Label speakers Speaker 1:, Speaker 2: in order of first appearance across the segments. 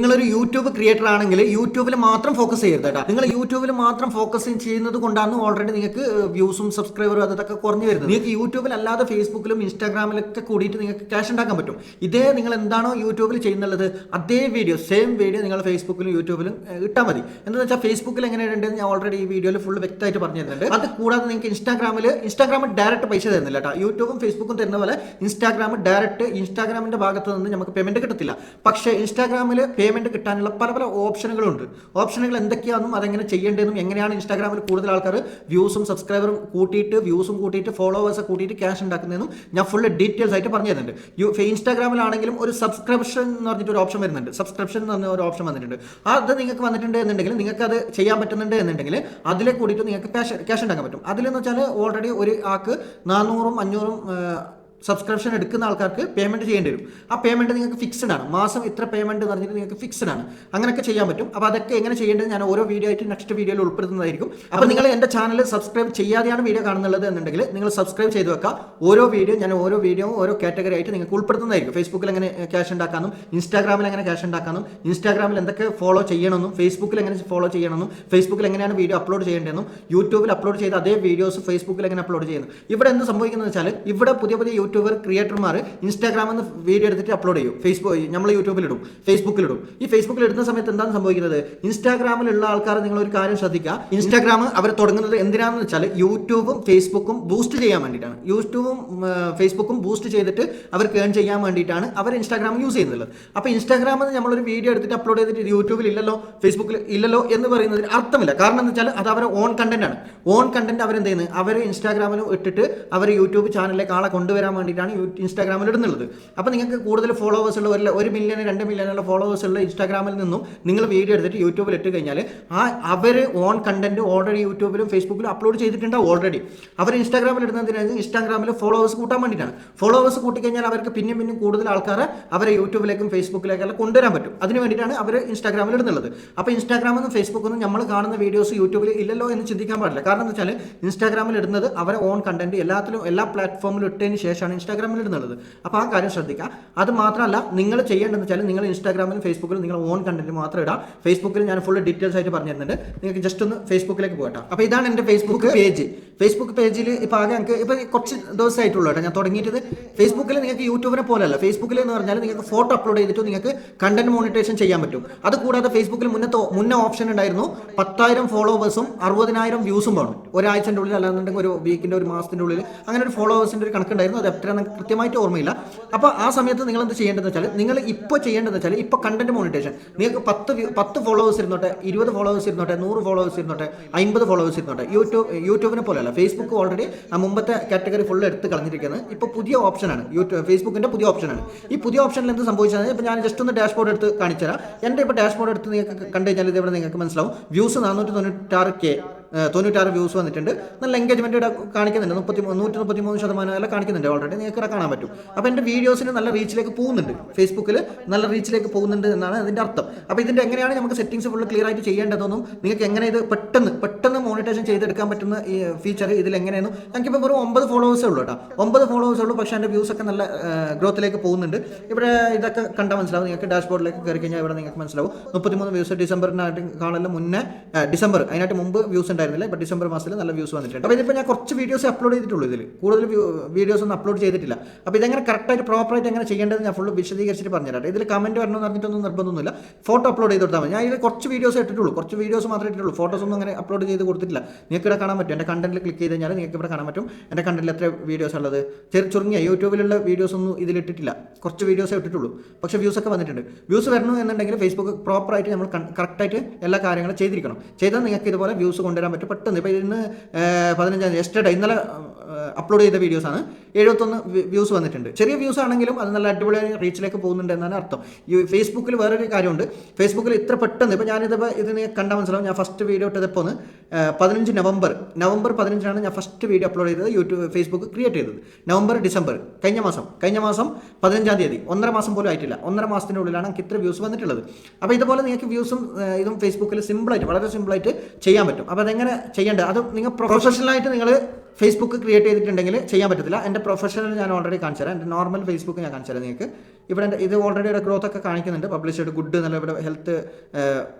Speaker 1: നിങ്ങളൊരു YouTube creator ആണെങ്കിൽ യൂട്യൂബിൽ മാത്രം ഫോക്കസ് ചെയ്യരുത് കേട്ടോ. നിങ്ങൾ യൂട്യൂബിൽ മാത്രം ഫോക്കസ് ചെയ്യുന്നത് കൊണ്ടാണ് ഓൾറെഡി നിങ്ങൾക്ക് വ്യൂസും സബ്സ്ക്രൈബറും അതൊക്കെ കുറഞ്ഞു വരുന്നത്. നിങ്ങൾക്ക് യൂട്യൂബിൽ അല്ലാതെ ഫേസ്ബുക്കിലും ഇൻസ്റ്റാഗ്രാമിലൊക്കെ കൂടിയിട്ട് നിങ്ങൾക്ക് ക്യാഷ് ഉണ്ടാക്കാൻ പറ്റും. ഇതേ നിങ്ങൾ എന്താണോ യൂട്യൂബിൽ ചെയ്യുന്നുള്ളത് അതേ വീഡിയോ സെയിം വീഡിയോ നിങ്ങൾ ഫേസ്ബുക്കിലും യൂട്യൂബിലും ഇട്ടാൽ മതി. എന്താണെന്ന് വെച്ചാൽ ഫേസ്ബുക്കിൽ എങ്ങനെയുണ്ടെന്ന് ഞാൻ ഓൾറെഡി ഈ വീഡിയോയിൽ ഫുൾ വ്യക്തമായിട്ട് പറഞ്ഞു തരുന്നുണ്ട് അത് കൂടാതെ നിങ്ങൾക്ക് ഇൻസ്റ്റാഗ്രാമിൽ ഇൻസ്റ്റാഗ്രാമിൽ ഡയറക്റ്റ് പൈസ തരുന്നില്ല കേട്ടോ. യൂട്യൂബും ഫേസ്ബുക്കും തരുന്ന പോലെ ഇൻസ്റ്റാഗ്രാം ഡയറക്റ്റ് ഇൻസ്റ്റാഗ്രാമിന്റെ ഭാഗത്ത് നിന്ന് നമുക്ക് പേയ്മെന്റ് കിട്ടത്തില്ല. പക്ഷേ ഇൻസ്റ്റാഗ്രാമിൽ പേയ്മെന്റ് കിട്ടാനുള്ള പല പല ഓപ്ഷനുകളുണ്ട്. ഓപ്ഷനുകൾ എന്തൊക്കെയാണെന്നും അതെങ്ങനെ ചെയ്യേണ്ടതെന്നും എങ്ങനെയാണ് ഇൻസ്റ്റാഗ്രാമിൽ കൂടുതൽ ആൾക്കാർ വ്യൂസും സബ്സ്ക്രൈബറും കൂട്ടിയിട്ട് വ്യൂസും കൂട്ടിയിട്ട് ഫോളോവേഴ്സ് കൂട്ടിയിട്ട് ക്യാഷ് ഉണ്ടാക്കുന്നതെന്നും ഞാൻ ഫുൾ ഡീറ്റെയിൽസ് ആയിട്ട് പറഞ്ഞു തരുന്നുണ്ട്. യു ഇൻസ്റ്റാഗ്രാമിലാണെങ്കിലും ഒരു സബ്സ്ക്രിപ്ഷൻ എന്ന് പറഞ്ഞിട്ട് ഒരു ഓപ്ഷൻ വരുന്നുണ്ട്. സബ്സ്ക്രിപ്ഷൻ എന്ന് പറഞ്ഞ ഒരു ഓപ്ഷൻ വന്നിട്ടുണ്ട്. അത് നിങ്ങൾക്ക് വന്നിട്ടുണ്ട് എന്നുണ്ടെങ്കിൽ നിങ്ങൾക്ക് അത് ചെയ്യാൻ പറ്റുന്നുണ്ട് എന്നുണ്ടെങ്കിൽ അതിലെ കൂടിയിട്ട് നിങ്ങൾക്ക് ക്യാഷ് ക്യാഷ് ഉണ്ടാക്കാൻ പറ്റും. അതിലെന്ന് വെച്ചാൽ ഓൾറെഡി ഒരു ആൾക്ക് നാനൂറും അഞ്ഞൂറും സബ്സ്ക്രിപ്ഷൻ എടുക്കുന്ന ആൾക്കാർക്ക് പേയ്മെന്റ് ചെയ്യേണ്ടി വരും. ആ പേയ്മെന്റ് നിങ്ങൾക്ക് ഫിക്സ്ഡ് ആണ്. മാസം ഇത്ര പേയ്മെന്റ് എന്ന് പറഞ്ഞിട്ട് നിങ്ങൾക്ക് ഫിക്സ്ഡ് ആണ്. അങ്ങനെയൊക്കെ ചെയ്യാൻ പറ്റും. അപ്പോൾ അതൊക്കെ എങ്ങനെ ചെയ്യേണ്ടത് ഞാൻ ഓരോ വീഡിയോ ആയിട്ട് നെക്സ്റ്റ് വീഡിയോയിൽ ഉൾപ്പെടുത്തുന്നതായിരിക്കും. അപ്പോൾ നിങ്ങൾ എന്റെ ചാനൽ സബ്സ്ക്രൈബ് ചെയ്യാതെയാണ് വീഡിയോ കാണുന്നുള്ളത് എന്നുണ്ടെങ്കിൽ നിങ്ങൾ സബ്സ്ക്രൈബ് ചെയ്ത് വെക്കുക. ഓരോ വീഡിയോ ഞാൻ ഓരോ വീഡിയോ ഓരോ കാറ്റഗറി ആയിട്ട് നിങ്ങൾക്ക് ഉൾപ്പെടുത്തുന്നതായിരിക്കും. ഫേസ്ബുക്കിൽ എങ്ങനെ ക്യാഷ് ഉണ്ടാക്കാനും ഇൻസ്റ്റാഗ്രാമിൽ എങ്ങനെ ക്യാഷ് ഉണ്ടാക്കാനും ഇൻസ്റ്റാഗ്രാമിൽ എന്തൊക്കെ ഫോളോ ചെയ്യണമെന്നും ഫേസ്ബുക്കിൽ എങ്ങനെ ഫോളോ ചെയ്യണമെന്നും ഫേസ്ബുക്കിൽ എങ്ങനെയാണ് വീഡിയോ അപ്ലോഡ് ചെയ്യേണ്ടതെന്നും യൂട്യൂബിൽ അപ്ലോഡ് ചെയ്ത അതേ വീഡിയോസ് ഫേസ്ബുക്കിൽ എങ്ങനെ അപ്ലോഡ് ചെയ്യുന്നു ഇവിടെ എന്ത് സംഭവിക്കുന്നത് വെച്ചാൽ ഇവിടെ പുതിയ പുതിയ യൂട്യൂബർ ക്രിയേറ്റർമാർ ഇൻസ്റ്റാഗ്രാമിൽ നിന്ന് വീഡിയോ എടുത്തിട്ട് അപ്ലോഡ് ചെയ്യും. ഫേസ്ബുക്ക് നമ്മൾ ഫേസ്ബുക്കിൽ ഇടും. ഈ ഫേസ്ബുക്കിൽ ഇടുന്ന സമയത്ത് എന്താണ് സംഭവിക്കുന്നത്? ഇൻസ്റ്റാഗ്രാമിലുള്ള ആൾക്കാർ നിങ്ങൾ ഒരു കാര്യം ശ്രദ്ധിക്കുക. ഇൻസ്റ്റാഗ്രാം അവർ തുടങ്ങുന്നത് എന്തിനാണെന്ന് വെച്ചാൽ യൂട്യൂബും ഫേസ്ബുക്കും ബൂസ്റ്റ് ചെയ്യാൻ വേണ്ടിയിട്ടാണ്. യൂട്യൂബും ഫേസ്ബുക്കും ബൂസ്റ്റ് ചെയ്തിട്ട് അവർക്ക് ഏൺ ചെയ്യാൻ വേണ്ടിയിട്ടാണ് അവർ ഇൻസ്റ്റാഗ്രാം യൂസ് ചെയ്യുന്നത്. അപ്പോൾ ഇൻസ്റ്റാഗ്രാമിൽ നമ്മളൊരു വീഡിയോ എടുത്തിട്ട് അപ്ലോഡ് ചെയ്തിട്ട് യൂട്യൂബിൽ ഇല്ലല്ലോ ഫേസ്ബുക്കിൽ ഇല്ലല്ലോ എന്ന് പറയുന്നതിന് അർത്ഥമില്ല. കാരണം എന്ന് വെച്ചാൽ അത് അവർ ഓൺ കണ്ടന്റ് ആണ്. ഓൺ കണ്ടന്റ് അവരെന്ത് ചെയ്യുന്നത് അവർ ഇൻസ്റ്റാഗ്രാമിലും ഇട്ടിട്ട് അവർ യൂട്യൂബ് ചാനലിലേക്ക് ആളെ കൊണ്ടുവരാൻ വേണ്ടിയിട്ടാണ് ഇൻസ്റ്റാഗ്രാമിൽ ഇടുന്നുള്ളത്. അപ്പോൾ നിങ്ങൾക്ക് കൂടുതൽ ഫോളോവേഴ്സ് ഉള്ള ഒരു മില്യൺ രണ്ട് മില്യൺ ഫോളോവേഴ്സ് ഉള്ള ഇൻസ്റ്റാഗ്രാമിൽ നിന്നും നിങ്ങൾ വീഡിയോ എടുത്തിട്ട് യൂട്യൂബിൽ ഇട്ട് കഴിഞ്ഞാൽ ആ അവർ ഓൺ കണ്ടന്റ് ഓൾറെഡി യൂട്യൂബിലും ഫേസ്ബുക്കിലും അപ്ലോഡ് ചെയ്തിട്ടുണ്ടാവും ഓൾറെഡി അവർ ഇൻസ്റ്റാഗ്രാമിൽ ഇടുന്നതിനായി ഇൻസ്റ്റാഗ്രാമിൽ ഫോളോവേഴ്സ് കൂട്ടാൻ വേണ്ടിയിട്ടാണ്. ഫോളോവേഴ്സ് കൂട്ടിക്കഴിഞ്ഞാൽ അവർക്ക് പിന്നെ പിന്നെ കൂടുതൽ ആൾക്കാരെ അവരെ യൂട്യൂബിലേക്കും ഫേസ്ബുക്കിലേക്കെല്ലാം കൊണ്ടുവരാൻ പറ്റും. അതിന് വേണ്ടിയിട്ടാണ് അവർ ഇൻസ്റ്റാഗ്രാമിൽ ഇടുന്നുള്ളത്. അപ്പോൾ ഫേസ്ബുക്കിൽ നിന്നും നമ്മൾ കാണുന്ന വീഡിയോസ് യൂട്യൂബിൽ ഇല്ലല്ലോ എന്ന് ചിന്തിക്കാൻ പാടില്ല. കാരണം എന്ന് വെച്ചാൽ ഇൻസ്റ്റാഗ്രാമിൽ ഇടുന്നത് അവരെ ഓൺ കണ്ടന്റ് എല്ലാത്തിലും എല്ലാ പ്ലാറ്റ്ഫോമിലും ഇട്ടതിന് ശേഷമാണ് ഇൻസ്റ്റാഗ്രാമിൽ ഇടുന്നത്. അപ്പോൾ ആ കാര്യം ശ്രദ്ധിക്കുക അത് മാത്രമല്ല നിങ്ങൾ ചെയ്യേണ്ടതെന്ന് വെച്ചാൽ നിങ്ങൾ ഇൻസ്റ്റാഗ്രാമിലും ഫേസ്ബുക്കിലും നിങ്ങൾ ഓൺ കണ്ടന്റ് മാത്രം ഇടാം. ഫേസ്ബുക്കിൽ ഞാൻ ഫുൾ ഡീറ്റെയിൽസ് ആയിട്ട് പറഞ്ഞു തരുന്നുണ്ട് നിങ്ങൾക്ക് ജസ്റ്റ് ഒന്ന് ഫേസ്ബുക്കിലേക്ക് പോകട്ടെ. അപ്പോൾ ഇതാണ് എന്റെ ഫേസ്ബുക്ക് പേജ് ഫേസ്ബുക്ക് പേജിൽ ഇപ്പോൾ ആകെ ഞങ്ങൾക്ക് ഇപ്പോൾ കുറച്ച് ദിവസമായിട്ടുള്ളൂ കേട്ടോ ഞാൻ തുടങ്ങിയിട്ട് ഫേസ്ബുക്കിൽ നിങ്ങൾക്ക് യൂട്യൂബിനെ പോലെയല്ല. ഫേസ്ബുക്കിൽ എന്ന് പറഞ്ഞാൽ നിങ്ങൾക്ക് ഫോട്ടോ അപ്ലോഡ് ചെയ്തിട്ട് നിങ്ങൾക്ക് കണ്ടന്റ് മോണിറ്റേഷൻ ചെയ്യാൻ പറ്റും. അത് കൂടാതെ ഫേസ്ബുക്കിൽ മുന്നത്തെ മുന്നേ ഓപ്ഷൻ ഉണ്ടായിരുന്നു. പത്തായിരം ഫോളോവേഴ്സും അറുപതിനായിരം വ്യൂസും വേണം. ഒരാഴ്ചന്റെ ഉള്ളിൽ അല്ലാന്നുണ്ടെങ്കിൽ ഒരു വീക്കിന്റെ ഒരു മാസത്തിന്റെ ഉള്ളിൽ അങ്ങനെ ഒരു ഫോളോവേഴ്സിന്റെ ഒരു കണക്കുണ്ടായിരുന്നു. അത് എത്രയാണ് കൃത്യമായിട്ട് ഓർമ്മയില്ല. അപ്പോൾ ആ സമയത്ത് നിങ്ങൾ എന്ത് ചെയ്യേണ്ടതെന്ന് വെച്ചാൽ നിങ്ങൾ ഇപ്പോൾ ചെയ്യേണ്ടതെന്ന് വെച്ചാൽ ഇപ്പോൾ കണ്ടന്റ് മോണിറ്റേഷൻ നിങ്ങൾക്ക് പത്ത് പത്ത് ഫോളോവേഴ്സ് ഇരുന്നോട്ടെ ഇരുപത് ഫോളോവേഴ്സ് ഇരുന്നോട്ടെ നൂറ് ഫോളോവേഴ്സ് ഇരുന്നോട്ടെ അമ്പത് ഫോളോവേഴ്സ് ഇരുന്നോട്ടെ. യൂട്യൂബ് യൂട്യൂബിനെ പോലെയല്ല. ഫേസ്ബുക്ക് ഓൾറെഡി ആ മുമ്പത്തെ കാറ്റഗറി ഫുൾ എടുത്ത് കളഞ്ഞിരിക്കുന്നത്. ഇപ്പോൾ പുതിയ ഓപ്ഷനാണ് യൂട്യൂബ് ഫേസ്ബുക്കിന്റെ പുതിയ ഓപ്ഷനാണ് ഈ പുതിയ ഓപ്ഷനിൽ എന്ത് സംഭവിച്ചത് ഇപ്പോൾ ഞാൻ ജസ്റ്റ് ഒന്ന് ഡാഷ്ബോർഡ് എടുത്ത് കാണിച്ചു തരാം എന്റെ ഇപ്പോൾ ഡാഷ്ബോർഡ് എടുത്ത് നിങ്ങൾക്ക് കണ്ടു കഴിഞ്ഞാൽ ഇതേവിടെ നിങ്ങൾക്ക് മനസ്സിലാവും. വ്യൂസ് നാനൂറ്റി തൊണ്ണൂറ്റാറ് കെ തൊണ്ണൂറ്റാറ് വ്യൂസ് വന്നിട്ടുണ്ട്. നല്ല എൻഗേജ്മെന്റ് ഇവിടെ കാണിക്കുന്നുണ്ട്. മുപ്പത്തി നൂറ്റി മുപ്പത്തി മൂന്ന് ശതമാനം എല്ലാം കാണിക്കുന്നുണ്ട് ഓൾറെഡി നിങ്ങൾക്ക് ഇവിടെ കാണാൻ പറ്റും. അപ്പോൾ എന്റെ വീഡിയോസിന് നല്ല റീച്ചിലേക്ക് പോകുന്നുണ്ട്. ഫേസ്ബുക്കിൽ നല്ല റീച്ചിലേക്ക് പോകുന്നുണ്ട് എന്നാണ് അതിന്റെ അർത്ഥം. അപ്പോൾ ഇതിന്റെ എങ്ങനെയാണ് നമുക്ക് സെറ്റിംഗ്സ് ഫുള്ള് ക്ലിയർ ആയിട്ട് ചെയ്യേണ്ടതെന്നും നിങ്ങൾക്ക് എങ്ങനെ ഇത് പെട്ടെന്ന് പെട്ടെന്ന് മോണിറ്റേഷൻ ചെയ്തെടുക്കാൻ പറ്റുന്ന ഈ ഫീച്ചർ ഇതിൽ എങ്ങനെയാണെന്നും എനിക്കിപ്പോൾ വെറും ഒമ്പത് ഫോളോവേഴ്സേ ഉള്ളൂ കേട്ടോ. ഒമ്പത് ഫോളോവേഴ്സേ ഉള്ളൂ പക്ഷേ എന്റെ വ്യൂസ് ഒക്കെ നല്ല ഗ്രോത്തിലേക്ക് പോകുന്നുണ്ട്. ഇവിടെ ഇതൊക്കെ കണ്ടാൽ മനസ്സിലാവും. നിങ്ങൾക്ക് ഡാഷ്ബോർഡിലേക്ക് കയറി കഴിഞ്ഞാൽ ഇവിടെ നിങ്ങൾക്ക് മനസ്സിലാവും. മുപ്പത്തിമൂന്ന് വ്യൂസ് ഡിസംബറിനായിട്ട് കാണലും മുന്നേ ഡിസംബർ അതിനായിട്ട് മുമ്പ് വ്യൂസ് ഉണ്ടായിരുന്നില്ല ബട്ട് ഡിസംബർ മാസത്തിൽ നല്ല വ്യൂസ് വന്നിട്ടുണ്ട്. അപ്പോൾ ഇതിപ്പോൾ ഞാൻ കുറച്ച് വീഡിയോസ് അപ്ലോഡ് ചെയ്തിട്ടുള്ളൂ ഇതിൽ കൂടുതൽ വീഡിയോസ് ഒന്നും അപ്ലോഡ് ചെയ്തിട്ടില്ല. അപ്പോൾ ഇതെങ്ങനെ കറക്റ്റായിട്ട് പ്രോപ്പറായിട്ട് എങ്ങനെ ചെയ്യേണ്ടത് ഞാൻ ഫുള്ള് വിശദീകരിച്ചിട്ട് പറഞ്ഞുതരാം. ഇതിൽ കമന്റ് വരണമെന്ന് പറഞ്ഞിട്ടൊന്നും നിർബന്ധമൊന്നുമില്ല. ഫോട്ടോ അപ്ലോഡ് ചെയ്ത് കൊടുത്താൽ മതി. ഞാൻ ഇതിൽ കുറച്ച് വീഡിയോസ് ഇട്ടിട്ടുള്ളൂ. കുറച്ച് വീഡിയോസ് മാത്രമേ ഇട്ടിട്ടുള്ളൂ. ഫോട്ടോസ് ഒന്നും അങ്ങനെ അപ്ലോഡ് ചെയ്ത് കൊടുത്തിട്ടില്ല. നിങ്ങൾക്ക് ഇവിടെ കാണാൻ പറ്റും. എന്റെ കണ്ടന്റിൽ ക്ലിക്ക് ചെയ്ത് കഴിഞ്ഞാൽ നിങ്ങൾക്ക് ഇവിടെ കാണാൻ പറ്റും. എന്റെ കണ്ടന്റിൽ എത്ര വീഡിയോസ് ഉള്ളത്? ചെറു ചുരുങ്ങിയ യൂട്യൂബിലുള്ള വീഡിയോസ് ഒന്നും ഇതിലിട്ടിട്ടില്ല കുറച്ച് വീഡിയോസ് ഇട്ടിട്ടുള്ളൂ. പക്ഷേ വ്യൂസ് ഒക്കെ വന്നിട്ടുണ്ട്. വ്യൂസ് വരണം എന്നുണ്ടെങ്കിൽ ഫേസ്ബുക്ക് പ്രോപ്പറായിട്ട് നമ്മൾ കറക്റ്റായിട്ട് എല്ലാ കാര്യങ്ങളും ചെയ്തിരിക്കണം. ചെയ്താൽ നിങ്ങൾക്ക് ഇതുപോലെ വ്യൂസ് കൊണ്ടുവരാൻ പറ്റും. പെട്ടെന്ന് ഇപ്പോൾ ഇന്ന് പതിനഞ്ചാം എസ്റ്റർഡേ ഇന്നലെ അപ്ലോഡ് ചെയ്ത വീഡിയോസാണ് എഴുപത്തൊന്ന് വ്യൂസ് വന്നിട്ടുണ്ട്. ചെറിയ വ്യൂസ് ആണെങ്കിലും അത് നല്ല അടിപൊളി റീച്ചിലേക്ക് പോകുന്നുണ്ട് എന്നാണ് അർത്ഥം. ഈ ഫേസ്ബുക്കിൽ വേറൊരു കാര്യമുണ്ട്. ഫേസ്ബുക്കിൽ ഇത്ര പെട്ടെന്ന് ഇപ്പോൾ ഞാനിതിപ്പോൾ ഇതിനെ കണ്ടാൽ മനസ്സിലാവും. ഞാൻ ഫസ്റ്റ് വീഡിയോ ഇട്ടതിപ്പോൾ ഒന്ന് പതിനഞ്ച് നവംബർ നവംബർ പതിനഞ്ചിനാണ് ഞാൻ ഫസ്റ്റ് വീഡിയോ അപ്ലോഡ് ചെയ്തത് യൂട്യൂബ് ഫേസ്ബുക്ക് ക്രിയേറ്റ് ചെയ്തത്. നവംബർ ഡിസംബർ കഴിഞ്ഞ മാസം കഴിഞ്ഞ മാസം പതിനഞ്ചാം തീയതി ഒന്നര മാസം പോലും ആയിട്ടില്ല. ഒന്നര മാസത്തിന്റെ ഉള്ളിലാണ് എനിക്ക് ഇത്ര വ്യൂസ് വന്നിട്ടുള്ളത്. അപ്പോൾ ഇതുപോലെ നിങ്ങൾക്ക് വ്യൂസും ഇതും ഫേസ്ബുക്കിൽ സിമ്പിളായിട്ട് വളരെ സിമ്പിളായിട്ട് ചെയ്യാൻ പറ്റും. അപ്പോൾ അതെങ്ങനെ ചെയ്യേണ്ടത് അത് നിങ്ങൾ പ്രൊഫഷണൽ ആയിട്ട് നിങ്ങൾ ഫേസ്ബുക്ക് ക്രിയേറ്റ് ചെയ്തിട്ടുണ്ടെങ്കിൽ ചെയ്യാൻ പറ്റത്തില്ല. എന്റെ പ്രൊഫഷണൽ ഞാൻ ഓൾറെഡി കാണിച്ചു തരാം എന്റെ നോർമൽ ഫേസ്ബുക്ക് ഞാൻ കാണിച്ചു തരാം നിങ്ങൾക്ക്. ഇവിടെ ഇത് ഓൾറെഡി ഇവിടെ ഗ്രോത്ത് ഒക്കെ കാണിക്കുന്നുണ്ട്. പബ്ലിഷ്ഡ് ഗുഡ് നല്ല ഇവിടെ ഹെൽത്ത്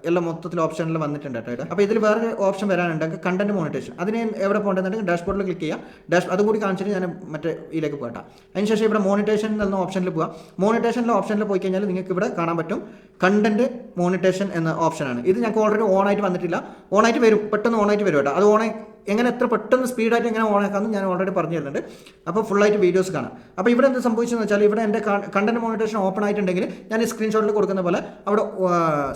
Speaker 1: എല്ലാം മൊത്തത്തിൽ ഓപ്ഷനിൽ വന്നിട്ടുണ്ട് കേട്ടോ അപ്പോൾ ഇതിൽ വേറെ ഓപ്ഷൻ വരാനുണ്ട്. കണ്ടന്റ് മോണിറ്റേഷൻ അതിന് എവിടെ പോകേണ്ടതുണ്ടെങ്കിൽ ഡാഷ്ബോർഡിൽ ക്ലിക്ക് ചെയ്യുക ഡാഷ് അതുകൂടി കാണിച്ചിട്ട് ഞാൻ മറ്റേ ഇതിലേക്ക് പോകട്ടെ. അതിനുശേഷം ഇവിടെ മോണിറ്റേഷൻ എന്ന ഓപ്ഷനിൽ പോവുക മോണിറ്റേഷനിലെ ഓപ്ഷനിൽ പോയി കഴിഞ്ഞാൽ നിങ്ങൾക്ക് ഇവിടെ കാണാൻ പറ്റും കണ്ടന്റ് മോണിറ്റേഷൻ എന്ന ഓപ്ഷനാണ് ഇത് ഞങ്ങൾക്ക് ഓൾറെഡി ഓൺ ആയിട്ട് വന്നിട്ടില്ല. ഓൺ ആയിട്ട് വരും. പെട്ടെന്ന് ഓൺ ആയിട്ട് വരും കേട്ടോ. അത് ഓണായി എങ്ങനെ എത്ര പെട്ടെന്ന് സ്പീഡായിട്ട് എങ്ങനെ ഓണാക്കാമെന്ന് ഞാൻ ഓൾറെഡി പറഞ്ഞു തരുന്നുണ്ട്. അപ്പോൾ ഫുള്ളായിട്ട് വീഡിയോസ് കാണാം. അപ്പോൾ ഇവിടെ എന്ത് സംഭവിച്ചെന്ന് വെച്ചാൽ ഇവിടെ എന്റെ കണ്ടന്റ് മോണിറ്റേഷൻ ഓപ്പൺ ആയിട്ടുണ്ടെങ്കിൽ ഞാൻ സ്ക്രീൻഷോട്ടിൽ കൊടുക്കുന്ന പോലെ അവിടെ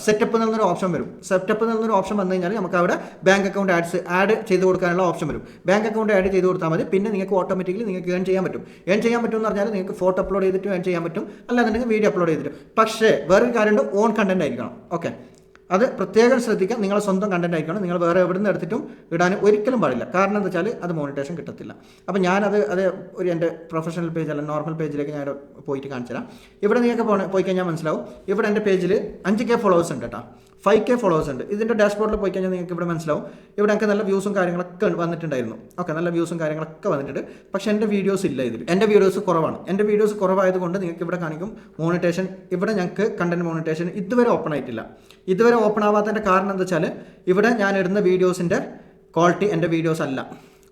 Speaker 1: സെറ്റപ്പ് എന്നൊരു ഓപ്ഷൻ വരും. സെറ്റപ്പ് നിന്നൊരു ഓപ്ഷൻ വന്നു കഴിഞ്ഞാൽ നമുക്ക് അവിടെ ബാങ്ക് അക്കൗണ്ട് ആഡ്സ് ആഡ് ചെയ്ത് കൊടുക്കാനുള്ള ഓപ്ഷൻ വരും. ബാങ്ക് അക്കൗണ്ട് ആഡ് ചെയ്ത് കൊടുത്താൽ മതി. പിന്നെ നിങ്ങൾക്ക് ഓട്ടോമാറ്റിക്കലി നിങ്ങൾക്ക് ഏൺ ചെയ്യാൻ പറ്റും. ഏൺ ചെയ്യാൻ പറ്റും എന്ന് പറഞ്ഞാൽ നിങ്ങൾക്ക് ഫോട്ടോ അപ്ലോഡ് ചെയ്തിട്ട് ഏൺ ചെയ്യാൻ പറ്റും. അല്ലാന്നുണ്ടെങ്കിൽ വീഡിയോ അപ്ലോഡ് ചെയ്തിട്ട്. പക്ഷേ വേറൊരു കാര്യമുണ്ട് ഓൺ കണ്ടന്റ് ആയിരിക്കണം. ഓക്കെ അത് പ്രത്യേകം ശ്രദ്ധിക്കുക നിങ്ങൾ സ്വന്തം കണ്ടന്റ് ആയിരിക്കണം നിങ്ങൾ വേറെ എവിടെ നിന്ന് എടുത്തിട്ടും ഇടാൻ ഒരിക്കലും പാടില്ല. കാരണം എന്താ വെച്ചാൽ അത് മോണിറ്റേഷൻ കിട്ടത്തില്ല. അപ്പോൾ ഞാനത് അത് ഒരു എന്റെ പ്രൊഫഷണൽ പേജ് അല്ല നോർമൽ പേജിലേക്ക് ഞാൻ പോയിട്ട് കാണിച്ചു തരാം ഇവിടെ നിങ്ങൾക്ക് പോയി കഴിഞ്ഞാൽ മനസ്സിലാവും. ഇവിടെ എന്റെ പേജിൽ അഞ്ച് കെ ഫോളോവേഴ്സ് ഉണ്ട് കേട്ടോ ഫൈവ് കെ ഫോളോവേഴ്സ് ഉണ്ട്. ഇതിന്റെ ഡാഷ്ബോർഡിൽ പോയി കഴിഞ്ഞാൽ നിങ്ങൾക്ക് ഇവിടെ മനസ്സിലാവും. ഇവിടെ എനിക്ക് നല്ല വ്യൂസും കാര്യങ്ങളൊക്കെ വന്നിട്ടുണ്ടായിരുന്നു. ഓക്കെ നല്ല വ്യൂസും കാര്യങ്ങളൊക്കെ വന്നിട്ടുണ്ട്. പക്ഷേ എന്റെ വീഡിയോസ് ഇല്ല ഇതിൽ എന്റെ വീഡിയോസ് കുറവാണ്. എന്റെ വീഡിയോസ് കുറവായതുകൊണ്ട് നിങ്ങൾക്ക് ഇവിടെ കാണിക്കും മോണിറ്റേഷൻ ഇവിടെ ഞങ്ങൾക്ക് കണ്ടന്റ് മോണിറ്റേഷൻ ഇതുവരെ ഓപ്പൺ ആയിട്ടില്ല. ഇതുവരെ ഓപ്പൺ ആവാത്തതിന്റെ കാരണം എന്താ വെച്ചാൽ ഇവിടെ ഞാൻ ഇടുന്ന വീഡിയോസിന്റെ ക്വാളിറ്റി എന്റെ വീഡിയോസ് അല്ല.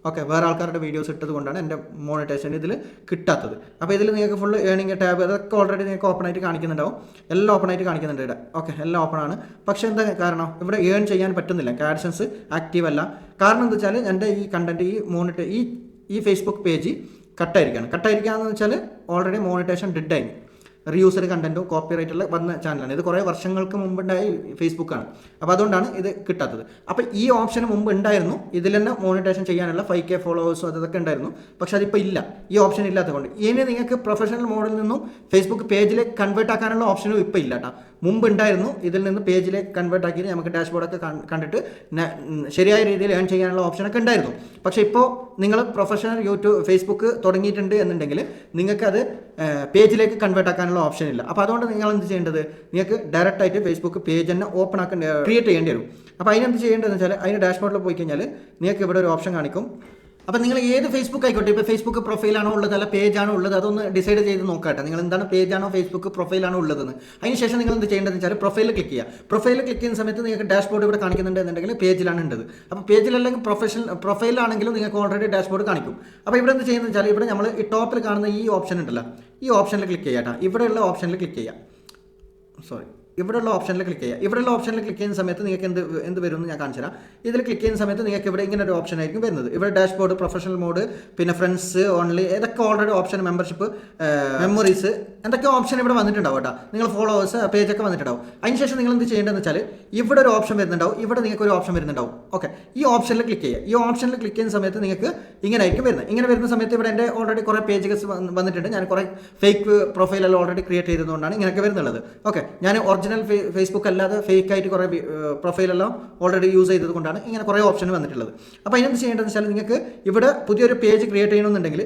Speaker 1: ഓക്കെ വേറെ ആൾക്കാരുടെ വീഡിയോസ് ഇട്ടത് കൊണ്ടാണ് എന്റെ മോണിറ്റേഷൻ ഇതിൽ കിട്ടാത്തത്. അപ്പോൾ ഇതിൽ നിങ്ങൾക്ക് ഫുൾ ഏണിംഗ് ടാബ് അതൊക്കെ ഓൾറെഡി നിങ്ങൾക്ക് ഓപ്പൺ ആയിട്ട് കാണിക്കുന്നുണ്ടാവും. എല്ലാം ഓപ്പൺ ആയിട്ട് കാണിക്കുന്നുണ്ട് ഇവിടെ. ഓക്കെ എല്ലാം ഓപ്പൺ ആണ്. പക്ഷേ എന്താ കാരണം? ഇവിടെ ഏൺ ചെയ്യാൻ പറ്റുന്നില്ല. കാഡ്സൻസ് ആക്റ്റീവ് അല്ല. കാരണം എന്താ വെച്ചാൽ എന്റെ ഈ കണ്ടന്റ് ഈ മോണിറ്റ ഈ ഈ ഫേസ്ബുക്ക് പേജ് കട്ടായിരിക്കുകയാണ് കട്ടായിരിക്കുകയെന്ന് വെച്ചാൽ ഓൾറെഡി മോണിറ്റേഷൻ ഡെഡ് ആയി. റീയൂസർ കോപ്പി കോപ്പിറൈറ്റുള്ള വന്ന ചാനലാണ് ഇത് കുറേ വർഷങ്ങൾക്ക് മുമ്പുണ്ടായ ഫേസ്ബുക്കാണ് അപ്പോൾ അതുകൊണ്ടാണ് ഇത് കിട്ടാത്തത്. അപ്പോൾ ഈ ഓപ്ഷൻ മുമ്പ് ഉണ്ടായിരുന്നു. ഇതിൽ തന്നെ മോണിറ്റേഷൻ ചെയ്യാനുള്ള ഫൈവ് കെ ഫോളോവേഴ്സും അതൊക്കെ ഉണ്ടായിരുന്നു. പക്ഷെ അതിപ്പോൾ ഇല്ല. ഈ ഓപ്ഷൻ ഇല്ലാത്തത് കൊണ്ട്. ഇനി നിങ്ങൾക്ക് പ്രൊഫഷണൽ മോഡിൽ നിന്നും ഫേസ്ബുക്ക് പേജിലേക്ക് കൺവേർട്ട് ആക്കാനുള്ള ഓപ്ഷനും ഇപ്പോൾ ഇല്ല കേട്ടോ മുമ്പ് ഉണ്ടായിരുന്നു ഇതിൽ നിന്ന് പേജിലേക്ക് കൺവേർട്ട് ആക്കി നമുക്ക് ഡാഷ്ബോർഡൊക്കെ കണ്ടിട്ട് ശരിയായ രീതിയിൽ ഏൺ ചെയ്യാനുള്ള ഓപ്ഷനൊക്കെ ഉണ്ടായിരുന്നു. പക്ഷേ ഇപ്പോൾ നിങ്ങൾ പ്രൊഫഷണൽ യൂട്യൂബ് ഫേസ്ബുക്ക് തുടങ്ങിയിട്ടുണ്ട് എന്നുണ്ടെങ്കിൽ നിങ്ങൾക്കത് പേജിലേക്ക് കൺവേർട്ട് ആക്കാനുള്ള ഓപ്ഷൻ ഇല്ല. അപ്പോൾ അതുകൊണ്ട് നിങ്ങൾ എന്ത് ചെയ്യേണ്ടത്? നിങ്ങൾക്ക് ഡയറക്റ്റ് ആയിട്ട് ഫേസ്ബുക്ക് പേജ് തന്നെ ഓപ്പൺ ആക്കേണ്ട ക്രിയേറ്റ് ചെയ്യേണ്ടി വരും. അപ്പോൾ അതിനെന്ത് ചെയ്യേണ്ടതെന്ന് വെച്ചാൽ അതിന് ഡാഷ്ബോർഡിൽ പോയി കഴിഞ്ഞാൽ നിങ്ങൾക്ക് ഇവിടെ ഒരു ഓപ്ഷൻ കാണിക്കും. അപ്പോൾ നിങ്ങൾ ഏത് ഫേസ്ബുക്ക് ആയിക്കോട്ടെ ഇപ്പോൾ ഫേസ്ബുക്ക് പ്രൊഫൈലാണോ ഉള്ളത് അല്ല പേജാണോ ഉള്ളത് അതൊന്ന് ഡിസൈഡ് ചെയ്ത് നോക്കട്ടെ. നിങ്ങൾ എന്താണ് പേജാണോ ഫേസ്ബുക്ക് പ്രൊഫൈലാണോ ഉള്ളതെന്ന്. അതിനുശേഷം നിങ്ങൾ എന്ത് ചെയ്യേണ്ടതെന്ന് വെച്ചാൽ പ്രൊഫൈലിൽ ക്ലിക്ക് ചെയ്യുക പ്രൊഫൈലിൽ ക്ലിക്ക് ചെയ്യുന്ന സമയത്ത് നിങ്ങൾക്ക് ഡാഷ്ബോർഡ് ഇവിടെ കാണിക്കുന്നുണ്ട് എന്നുണ്ടെങ്കിൽ പേജിലാണ് ഉണ്ട് അപ്പോൾ പേജിലല്ലെങ്കിൽ പ്രൊഫഷണൽ പ്രൊഫൈലാണെങ്കിലും നിങ്ങൾക്ക് ഓൾറെഡി ഡാഷ്ബോർഡ് കാണിക്കും. അപ്പോൾ ഇവിടെ എന്ത് ചെയ്യുന്നത് വെച്ചാൽ ഇവിടെ നമ്മൾ ഈ ടോപ്പിൽ കാണുന്ന ഈ ഓപ്ഷൻ ഉണ്ടല്ലോ. ഈ ഓപ്ഷനിൽ ക്ലിക്ക് ചെയ്യാം കേട്ടോ ഇവിടെയുള്ള ഓപ്ഷനിൽ ക്ലിക്ക് ചെയ്യാം. സോറി ഇവിടെയുള്ള ഓപ്ഷനിൽ ക്ലിക്ക് ചെയ്യുക. ഇവിടെയുള്ള ഓപ്ഷനിൽ ക്ലിക്ക് ചെയ്യുന്ന സമയത്ത് നിങ്ങൾക്ക് എന്ത് എന്ത് വരും എന്ന് ഞാൻ കാണിച്ചു തരാം. ഇതിൽ ക്ലിക്ക് ചെയ്യുന്ന സമയത്ത് നിങ്ങൾക്ക് ഇവിടെ ഇങ്ങനെ ഒരു ഓപ്ഷൻ ആയിരിക്കും വരുന്നത്. ഇവിടെ ഡാഷ്ബോർഡ് പ്രൊഫഷണൽ മോഡ് പിന്നെ ഫ്രണ്ട്സ് ഓൺലി ഇതൊക്കെ ഓൾറെഡി ഓപ്ഷൻ മെമ്പർഷിപ്പ് മെമ്മറീസ് എന്തൊക്കെ ഓപ്ഷൻ ഇവിടെ വന്നിട്ടുണ്ടാവും കേട്ടോ. നിങ്ങൾ ഫോളോവേഴ്സ് പേജൊക്കെ വന്നിട്ടുണ്ടാവും. അതിനുശേഷം നിങ്ങൾ എന്ത് ചെയ്യേണ്ടതെന്ന് വെച്ചാൽ ഇവിടെ ഒരു ഓപ്ഷൻ വരുന്നുണ്ടാവും. ഇവിടെ നിങ്ങൾക്ക് ഒരു ഓപ്ഷൻ വരുന്നുണ്ടാവും. ഓക്കെ ഈ ഓപ്ഷനിൽ ക്ലിക്ക് ചെയ്യുക. ഈ ഓപ്ഷനിൽ ക്ലിക്ക് ചെയ്യുന്ന സമയത്ത് നിങ്ങൾക്ക് ഇങ്ങനെ ആയിരിക്കും വരുന്നത്. ഇങ്ങനെ വരുന്ന സമയത്ത് ഇവിടെ എന്റെ ഓൾറെഡി കുറേ പേജസ് വന്നിട്ടുണ്ട്. ഞാൻ കുറേ ഫേക്ക് പ്രൊഫൈലെല്ലാം ഓൾറെഡി ക്രിയേറ്റ് ചെയ്തതുകൊണ്ടാണ് ഇങ്ങനെയൊക്കെ വരുന്നുള്ളത്. ഓക്കെ ഞാൻ ഒറിജിനൽ ഫേസ്ബുക്ക് അല്ലാതെ ഫേക്ക് ആയിട്ട് കുറേ പ്രൊഫൈലെല്ലാം ഓൾറെഡി യൂസ് ചെയ്തത് കൊണ്ടാണ് ഇങ്ങനെ കുറേ ഓപ്ഷൻ വന്നിട്ടുള്ളത്. അപ്പോൾ അതിനെന്ത് ചെയ്യേണ്ടതെന്ന് വെച്ചാൽ നിങ്ങൾക്ക് ഇവിടെ പുതിയൊരു പേജ് ക്രിയേറ്റ് ചെയ്യണമെന്നുണ്ടെങ്കിൽ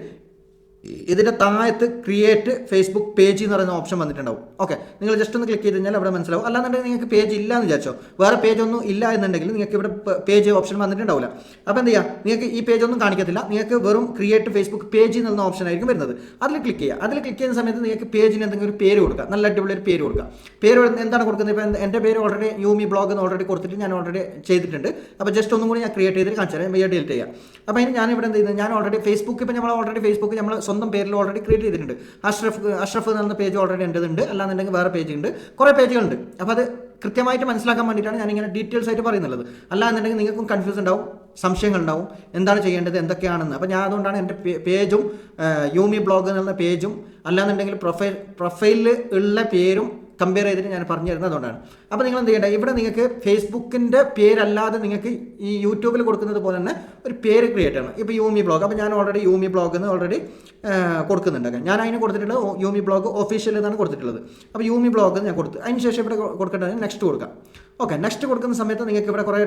Speaker 1: ഇതിന്റെ താഴത്ത് ക്രിയേറ്റ് ഫേസ്ബുക്ക് പേജ് എന്ന് പറയുന്ന ഓപ്ഷൻ വന്നിട്ടുണ്ടാവും. ഓക്കെ നിങ്ങൾ ജസ്റ്റ് ഒന്ന് ക്ലിക്ക് ചെയ്ത് കഴിഞ്ഞാൽ അവിടെ മനസ്സിലാവും. അല്ലാന്നുണ്ടെങ്കിൽ നിങ്ങൾക്ക് പേജ് ഇല്ല എന്ന് വിചാരിച്ചോ. വേറെ പേജ് ഒന്നും ഇല്ല എന്നുണ്ടെങ്കിൽ നിങ്ങൾക്ക് ഇവിടെ പേജ് ഓപ്ഷൻ വന്നിട്ടുണ്ടാവില്ല. അപ്പോൾ എന്ത് ചെയ്യുക നിങ്ങൾക്ക് ഈ പേജ് ഒന്നും കാണിക്കത്തില്ല. നിങ്ങൾക്ക് വെറും ക്രിയേറ്റ് ഫേസ്ബുക്ക് പേജ് എന്നുള്ള ഓപ്ഷൻ ആയിരിക്കും വരുന്നത്. അതിൽ ക്ലിക്ക് ചെയ്യുക. അതിൽ ക്ലിക്ക് ചെയ്യുന്ന സമയത്ത് നിങ്ങൾക്ക് പേജിന് എന്തെങ്കിലും ഒരു പേര് കൊടുക്കുക. നല്ല അടിപൊളി ഒരു പേര് കൊടുക്കുക. പേര് എന്താണ് കൊടുക്കുന്നത്? ഇപ്പോൾ എന്റെ പേര് ഓൾറെഡി യൂമി ബ്ലോഗ് എന്ന് ഓൾറെഡി കൊടുത്തിട്ട് ഞാൻ ഓൾറെഡി ചെയ്തിട്ടുണ്ട്. അപ്പോൾ ജസ്റ്റ് ഒന്നും കൂടി ഞാൻ ക്രിയേറ്റ് ചെയ്തിട്ട് കാണിച്ചു തരാം. ഡിലീറ്റ് ചെയ്യാം. അപ്പോൾ അതിന് ഞാൻ ഇവിടെ എന്ത് ചെയ്യുന്നത് ഞാൻ ഓൾറെഡി ഫേസ്ബുക്ക് ഇപ്പോൾ നമ്മൾ ഓൾറെഡി ഫേസ്ബുക്ക് നമ്മൾ സ്വന്തം പേരിൽ ഓൾറെഡി ക്രിയേറ്റ് ചെയ്തിട്ടുണ്ട്. അഷ്റഫ് അഷ്റഫ് എന്ന് എന്ന പേജ് ഓൾറെഡി എന്റെതുണ്ട് അല്ലാന്നുണ്ടെങ്കിൽ വേറെ പേജ് ഉണ്ട്. കുറേ പേജുകളുണ്ട് അപ്പോൾ അത് കൃത്യമായിട്ട് മനസ്സിലാക്കാൻ വേണ്ടിയിട്ടാണ് ഞാൻ ഇങ്ങനെ ഡീറ്റെയിൽസ് ആയിട്ട് പറയുന്നുള്ളത്. അല്ലാന്നുണ്ടെങ്കിൽ നിങ്ങൾക്കും കൺഫ്യൂസ് ഉണ്ടാവും സംശയങ്ങൾ ഉണ്ടാവും. എന്താണ് ചെയ്യേണ്ടത്? എന്തൊക്കെയാണെന്ന്. അപ്പോൾ ഞാൻ അതുകൊണ്ടാണ് എന്റെ പേജും യൂമി ബ്ലോഗ് എന്നുള്ള പേജും അല്ലാന്നുണ്ടെങ്കിൽ പ്രൊഫൈൽ പ്രൊഫൈലിൽ ഉള്ള പേരും കമ്പയർ ചെയ്തിട്ട് ഞാൻ പറഞ്ഞു തരുന്നത് അതുകൊണ്ടാണ്. അപ്പോൾ നിങ്ങൾ എന്ത് ചെയ്യേണ്ട ഇവിടെ നിങ്ങൾക്ക് ഫേസ്ബുക്കിന്റെ പേരല്ലാതെ നിങ്ങൾക്ക് ഈ യൂട്യൂബിൽ കൊടുക്കുന്നത് പോലെ തന്നെ ഒരു പേര് ക്രിയേറ്റ് ചെയ്യണം. ഇപ്പോൾ യൂമി ബ്ലോഗ് അപ്പോൾ ഞാൻ ഓൾറെഡി യൂമി ബ്ലോഗ് എന്ന് ഓൾറെഡി കൊടുക്കുന്നുണ്ട് ഞാൻ അതിന് കൊടുത്തിട്ടുള്ളത് യൂമി ബ്ലോഗ് ഒഫീഷ്യൽ എന്നാണ് കൊടുത്തിട്ടുള്ളത്. അപ്പോൾ യൂമി ബ്ലോഗ് ഞാൻ കൊടുത്തു. അതിന് ശേഷം ഇവിടെ കൊടുക്കേണ്ടത് നെക്സ്റ്റ് കൊടുക്കാം. ഓക്കെ നെക്സ്റ്റ് കൊടുക്കുന്ന സമയത്ത് നിങ്ങൾക്ക് ഇവിടെ കുറേ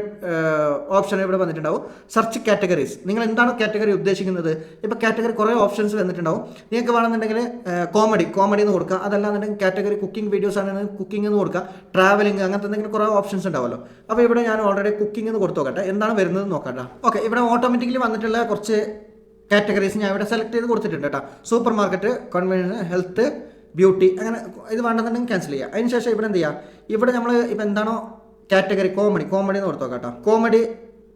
Speaker 1: ഓപ്ഷൻ ഇവിടെ വന്നിട്ടുണ്ടാവും. സെർച്ച് കാറ്റഗറീസ് നിങ്ങൾ എന്താണ് കാറ്റഗറി ഉദ്ദേശിക്കുന്നത്? ഇപ്പോൾ കാറ്റഗറി കുറേ ഓപ്ഷൻസ് വന്നിട്ടുണ്ടാവും. നിങ്ങൾക്ക് വേണമെന്നുണ്ടെങ്കിൽ കോമഡി കോമഡി എന്ന് കൊടുക്കുക അതല്ലാന്നുണ്ടെങ്കിൽ കാറ്റഗറി കുക്കിംഗ് വീഡിയോസ് ആണെങ്കിൽ കുക്കിംഗ് എന്ന് കൊടുക്കുക ട്രാവലിംഗ് അങ്ങനത്തെ എന്തെങ്കിലും കുറേ ഓപ്ഷൻസ് ഉണ്ടാവുമല്ലോ അപ്പോൾ ഇവിടെ ഞാൻ ഓൾറെഡി കുക്കിംഗ് എന്ന് കൊടുത്തു നോക്കട്ടെ. എന്താണ് വരുന്നത് നോക്കട്ടെ. ഓക്കെ ഇവിടെ ഓട്ടോമാറ്റിക്കലി വന്നിട്ടുള്ള കുറച്ച് കാറ്റഗറീസ് ഞാൻ ഇവിടെ സെലക്ട് ചെയ്ത് കൊടുത്തിട്ടുണ്ട് കേട്ടോ. Supermarket convenience health beauty അങ്ങനെ ഇത് വേണ്ടെന്നുണ്ടെങ്കിൽ ക്യാൻസൽ ചെയ്യുക അതിനുശേഷം ഇവിടെ എന്ത് ചെയ്യുക ഇവിടെ നമ്മൾ ഇപ്പം എന്താണോ കാറ്റഗറി കോമഡി കോമഡി എന്ന് കൊടുത്തോ കേട്ടോ കോമഡി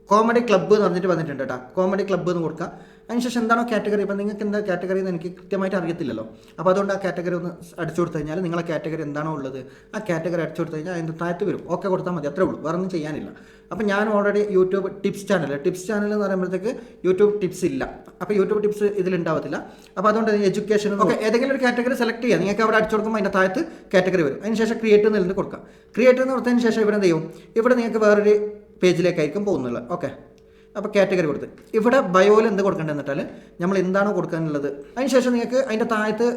Speaker 1: കോമഡി ക്ലബ്ബ് എന്ന് പറഞ്ഞിട്ട് വന്നിട്ടുണ്ട് കേട്ടോ. കോമഡി ക്ലബ്ബ് എന്ന് കൊടുക്കുക അതിനുശേഷം എന്താണോ കാറ്റഗറി ഇപ്പം നിങ്ങൾക്ക് എന്താ കാറ്റഗറി എന്ന് എനിക്ക് കൃത്യമായിട്ട് അറിയത്തില്ലല്ലോ. അപ്പോൾ അതുകൊണ്ട് ആ കാറ്റഗറി ഒന്ന് അടിച്ചു കൊടുത്തു കഴിഞ്ഞാൽ നിങ്ങളെ കാറ്റഗറി എന്താണോ ഉള്ളത് ആ കാറ്റഗറി അടിച്ചു കൊടുത്തു കഴിഞ്ഞാൽ അതിന്റെ താഴത്ത് വരും. ഓക്കെ കൊടുത്താൽ മതി. അത്രേ ഉള്ളൂ. വേറെ ഒന്നും ചെയ്യാനില്ല. അപ്പം ഞാൻ already YouTube tips channel tips channel എന്ന് പറയുമ്പോഴത്തേക്ക് യൂട്യൂബ് ടിപ്സ് ഇല്ല. അപ്പോൾ യൂട്യൂബ് ടിപ്സ് ഇതിലുണ്ടാവത്തില്ല അപ്പോൾ അതുകൊണ്ട് എഡ്യൂക്കേഷൻ ഓക്കെ ഏതെങ്കിലും ഒരു കാറ്റഗറി സെലക്ട് ചെയ്യുക. നിങ്ങൾക്ക് അവിടെ അടിച്ചു കൊടുക്കുമ്പോൾ അതിന്റെ താഴത്ത് കാറ്റഗറി വരും. അതിനുശേഷം ക്രിയേറ്റ് എന്നതിൽ കൊടുക്കാം ക്രിയേറ്റ് എന്ന് കൊടുത്തതിന് ശേഷം ഇവിടെ എന്ത് ചെയ്യും? ഇവിടെ നിങ്ങൾക്ക് വേറൊരു പേജിലേക്കായിരിക്കും പോകുന്നുള്ളത് ഓക്കെ. അപ്പോൾ കാറ്റഗറി കൊടുത്ത്. ഇവിടെ ബയോയിൽ എന്ത് കൊടുക്കേണ്ടതെന്ന് വെച്ചാൽ നമ്മൾ എന്താണോ കൊടുക്കാനുള്ളത്. അതിനുശേഷം നിങ്ങൾക്ക് അതിന്റെ താഴത്ത്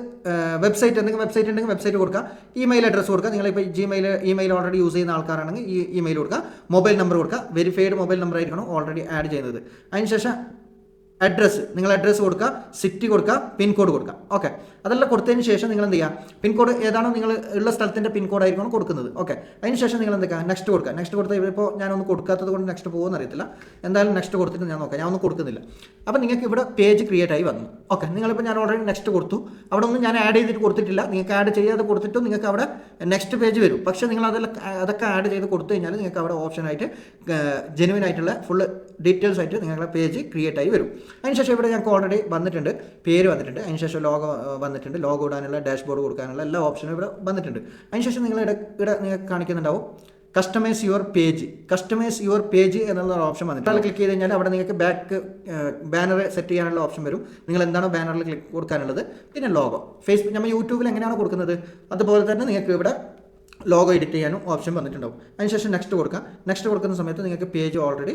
Speaker 1: വെബ്സൈറ്റ് എന്തെങ്കിലും വെബ്സൈറ്റ് ഉണ്ടെങ്കിൽ വെബ്സൈറ്റ് കൊടുക്കുക. ഇമെയിൽ അഡ്രസ്സ് കൊടുക്കുക. നിങ്ങളിപ്പോൾ ജിമെയിൽ ഇമെയിൽ ഓൾറെഡി യൂസ് ചെയ്യുന്ന ആൾക്കാരാണെങ്കിൽ ഈ ഇമെയിൽ കൊടുക്കുക. മൊബൈൽ നമ്പർ കൊടുക്കുക. വെരിഫൈഡ് മൊബൈൽ നമ്പർ ആയിരിക്കണം ഓൾറെഡി ആഡ് ചെയ്യുന്നത്. അതിനുശേഷം അഡ്രസ്സ് നിങ്ങൾ അഡ്രസ്സ് കൊടുക്കുക സിറ്റി കൊടുക്കുക പിൻകോഡ് കൊടുക്കുക. ഓക്കെ അതെല്ലാം കൊടുത്തതിന് ശേഷം നിങ്ങൾ എന്ത് ചെയ്യുക? പിൻകോഡ് ഏതാണോ നിങ്ങൾ ഉള്ള സ്ഥലത്തിന്റെ പിൻകോഡ് ആയിരിക്കണം കൊടുക്കുന്നത്. ഓക്കെ അതിന് ശേഷം നിങ്ങൾ എന്തൊക്കെ നെക്സ്റ്റ് കൊടുക്കുക. നെക്സ്റ്റ് കൊടുത്താൽ ഇപ്പോൾ ഞാനൊന്ന് കൊടുക്കാത്തത് കൊണ്ട് നെക്സ്റ്റ് പോകുമെന്ന് അറിയത്തില്ല. എന്തായാലും നെക്സ്റ്റ് കൊടുത്തിട്ട് ഞാൻ നോക്കാം. ഞാൻ ഒന്നും കൊടുക്കുന്നില്ല. അപ്പോൾ നിങ്ങൾക്ക് ഇവിടെ പേജ് ക്രിയേറ്റ് ആയി വന്നു. ഓക്കെ നിങ്ങളിപ്പോൾ ഞാൻ ഓൾറെഡി നെക്സ്റ്റ് കൊടുത്തു. അവിടെ ഒന്നും ഞാൻ ആഡ് ചെയ്തിട്ട് കൊടുത്തിട്ടില്ല. നിങ്ങൾക്ക് ആഡ് ചെയ്യാതെ കൊടുത്തിട്ടും നിങ്ങൾക്ക് അവിടെ നെക്സ്റ്റ് പേജ് വരും. പക്ഷേ നിങ്ങൾ അതെല്ലാം അതൊക്കെ ആഡ് ചെയ്ത് കൊടുത്തു കഴിഞ്ഞാൽ നിങ്ങൾക്ക് അവിടെ ഓപ്ഷനായിട്ട് ജെനുവിൻ ആയിട്ടുള്ള ഫുൾ ഡീറ്റെയിൽസ് ആയിട്ട് നിങ്ങളുടെ പേജ് ക്രിയേറ്റ് ആയി വരും. അതിനുശേഷം ഇവിടെ ഞങ്ങൾക്ക് ഓൾറെഡി വന്നിട്ടുണ്ട് പേര് വന്നിട്ടുണ്ട്. അതിനുശേഷം ലോഗോ വന്നിട്ടുണ്ട്. ലോഗോ ഇടാനുള്ള ഡാഷ്ബോർഡ് കൊടുക്കാനുള്ള എല്ലാ ഓപ്ഷനും ഇവിടെ വന്നിട്ടുണ്ട്. അതിനുശേഷം നിങ്ങൾ ഇവിടെ ഇവിടെ നിങ്ങൾക്ക് കാണിക്കുന്നുണ്ടാവും. Customise your page customise your page എന്നുള്ള ഓപ്ഷൻ വന്നിട്ട് അതിൽ ക്ലിക്ക് ചെയ്ത് കഴിഞ്ഞാൽ അവിടെ നിങ്ങൾക്ക് ബാക്ക് ബാനർ സെറ്റ് ചെയ്യാനുള്ള ഓപ്ഷൻ വരും. നിങ്ങൾ എന്താണോ ബാനറിൽ ക്ലിക്ക് കൊടുക്കാനുള്ളത്? പിന്നെ ലോഗോ ഫേസ്ബുക്ക് നമ്മൾ യൂട്യൂബിൽ എങ്ങനെയാണോ കൊടുക്കുന്നത്? അതുപോലെ തന്നെ നിങ്ങൾക്ക് ഇവിടെ ലോഗോ എഡിറ്റ് ചെയ്യാനും ഓപ്ഷൻ വന്നിട്ടുണ്ടാവും. അതിനുശേഷം നെക്സ്റ്റ് കൊടുക്കാം. നെക്സ്റ്റ് കൊടുക്കുന്ന സമയത്ത് നിങ്ങൾക്ക് പേജ് ഓൾറെഡി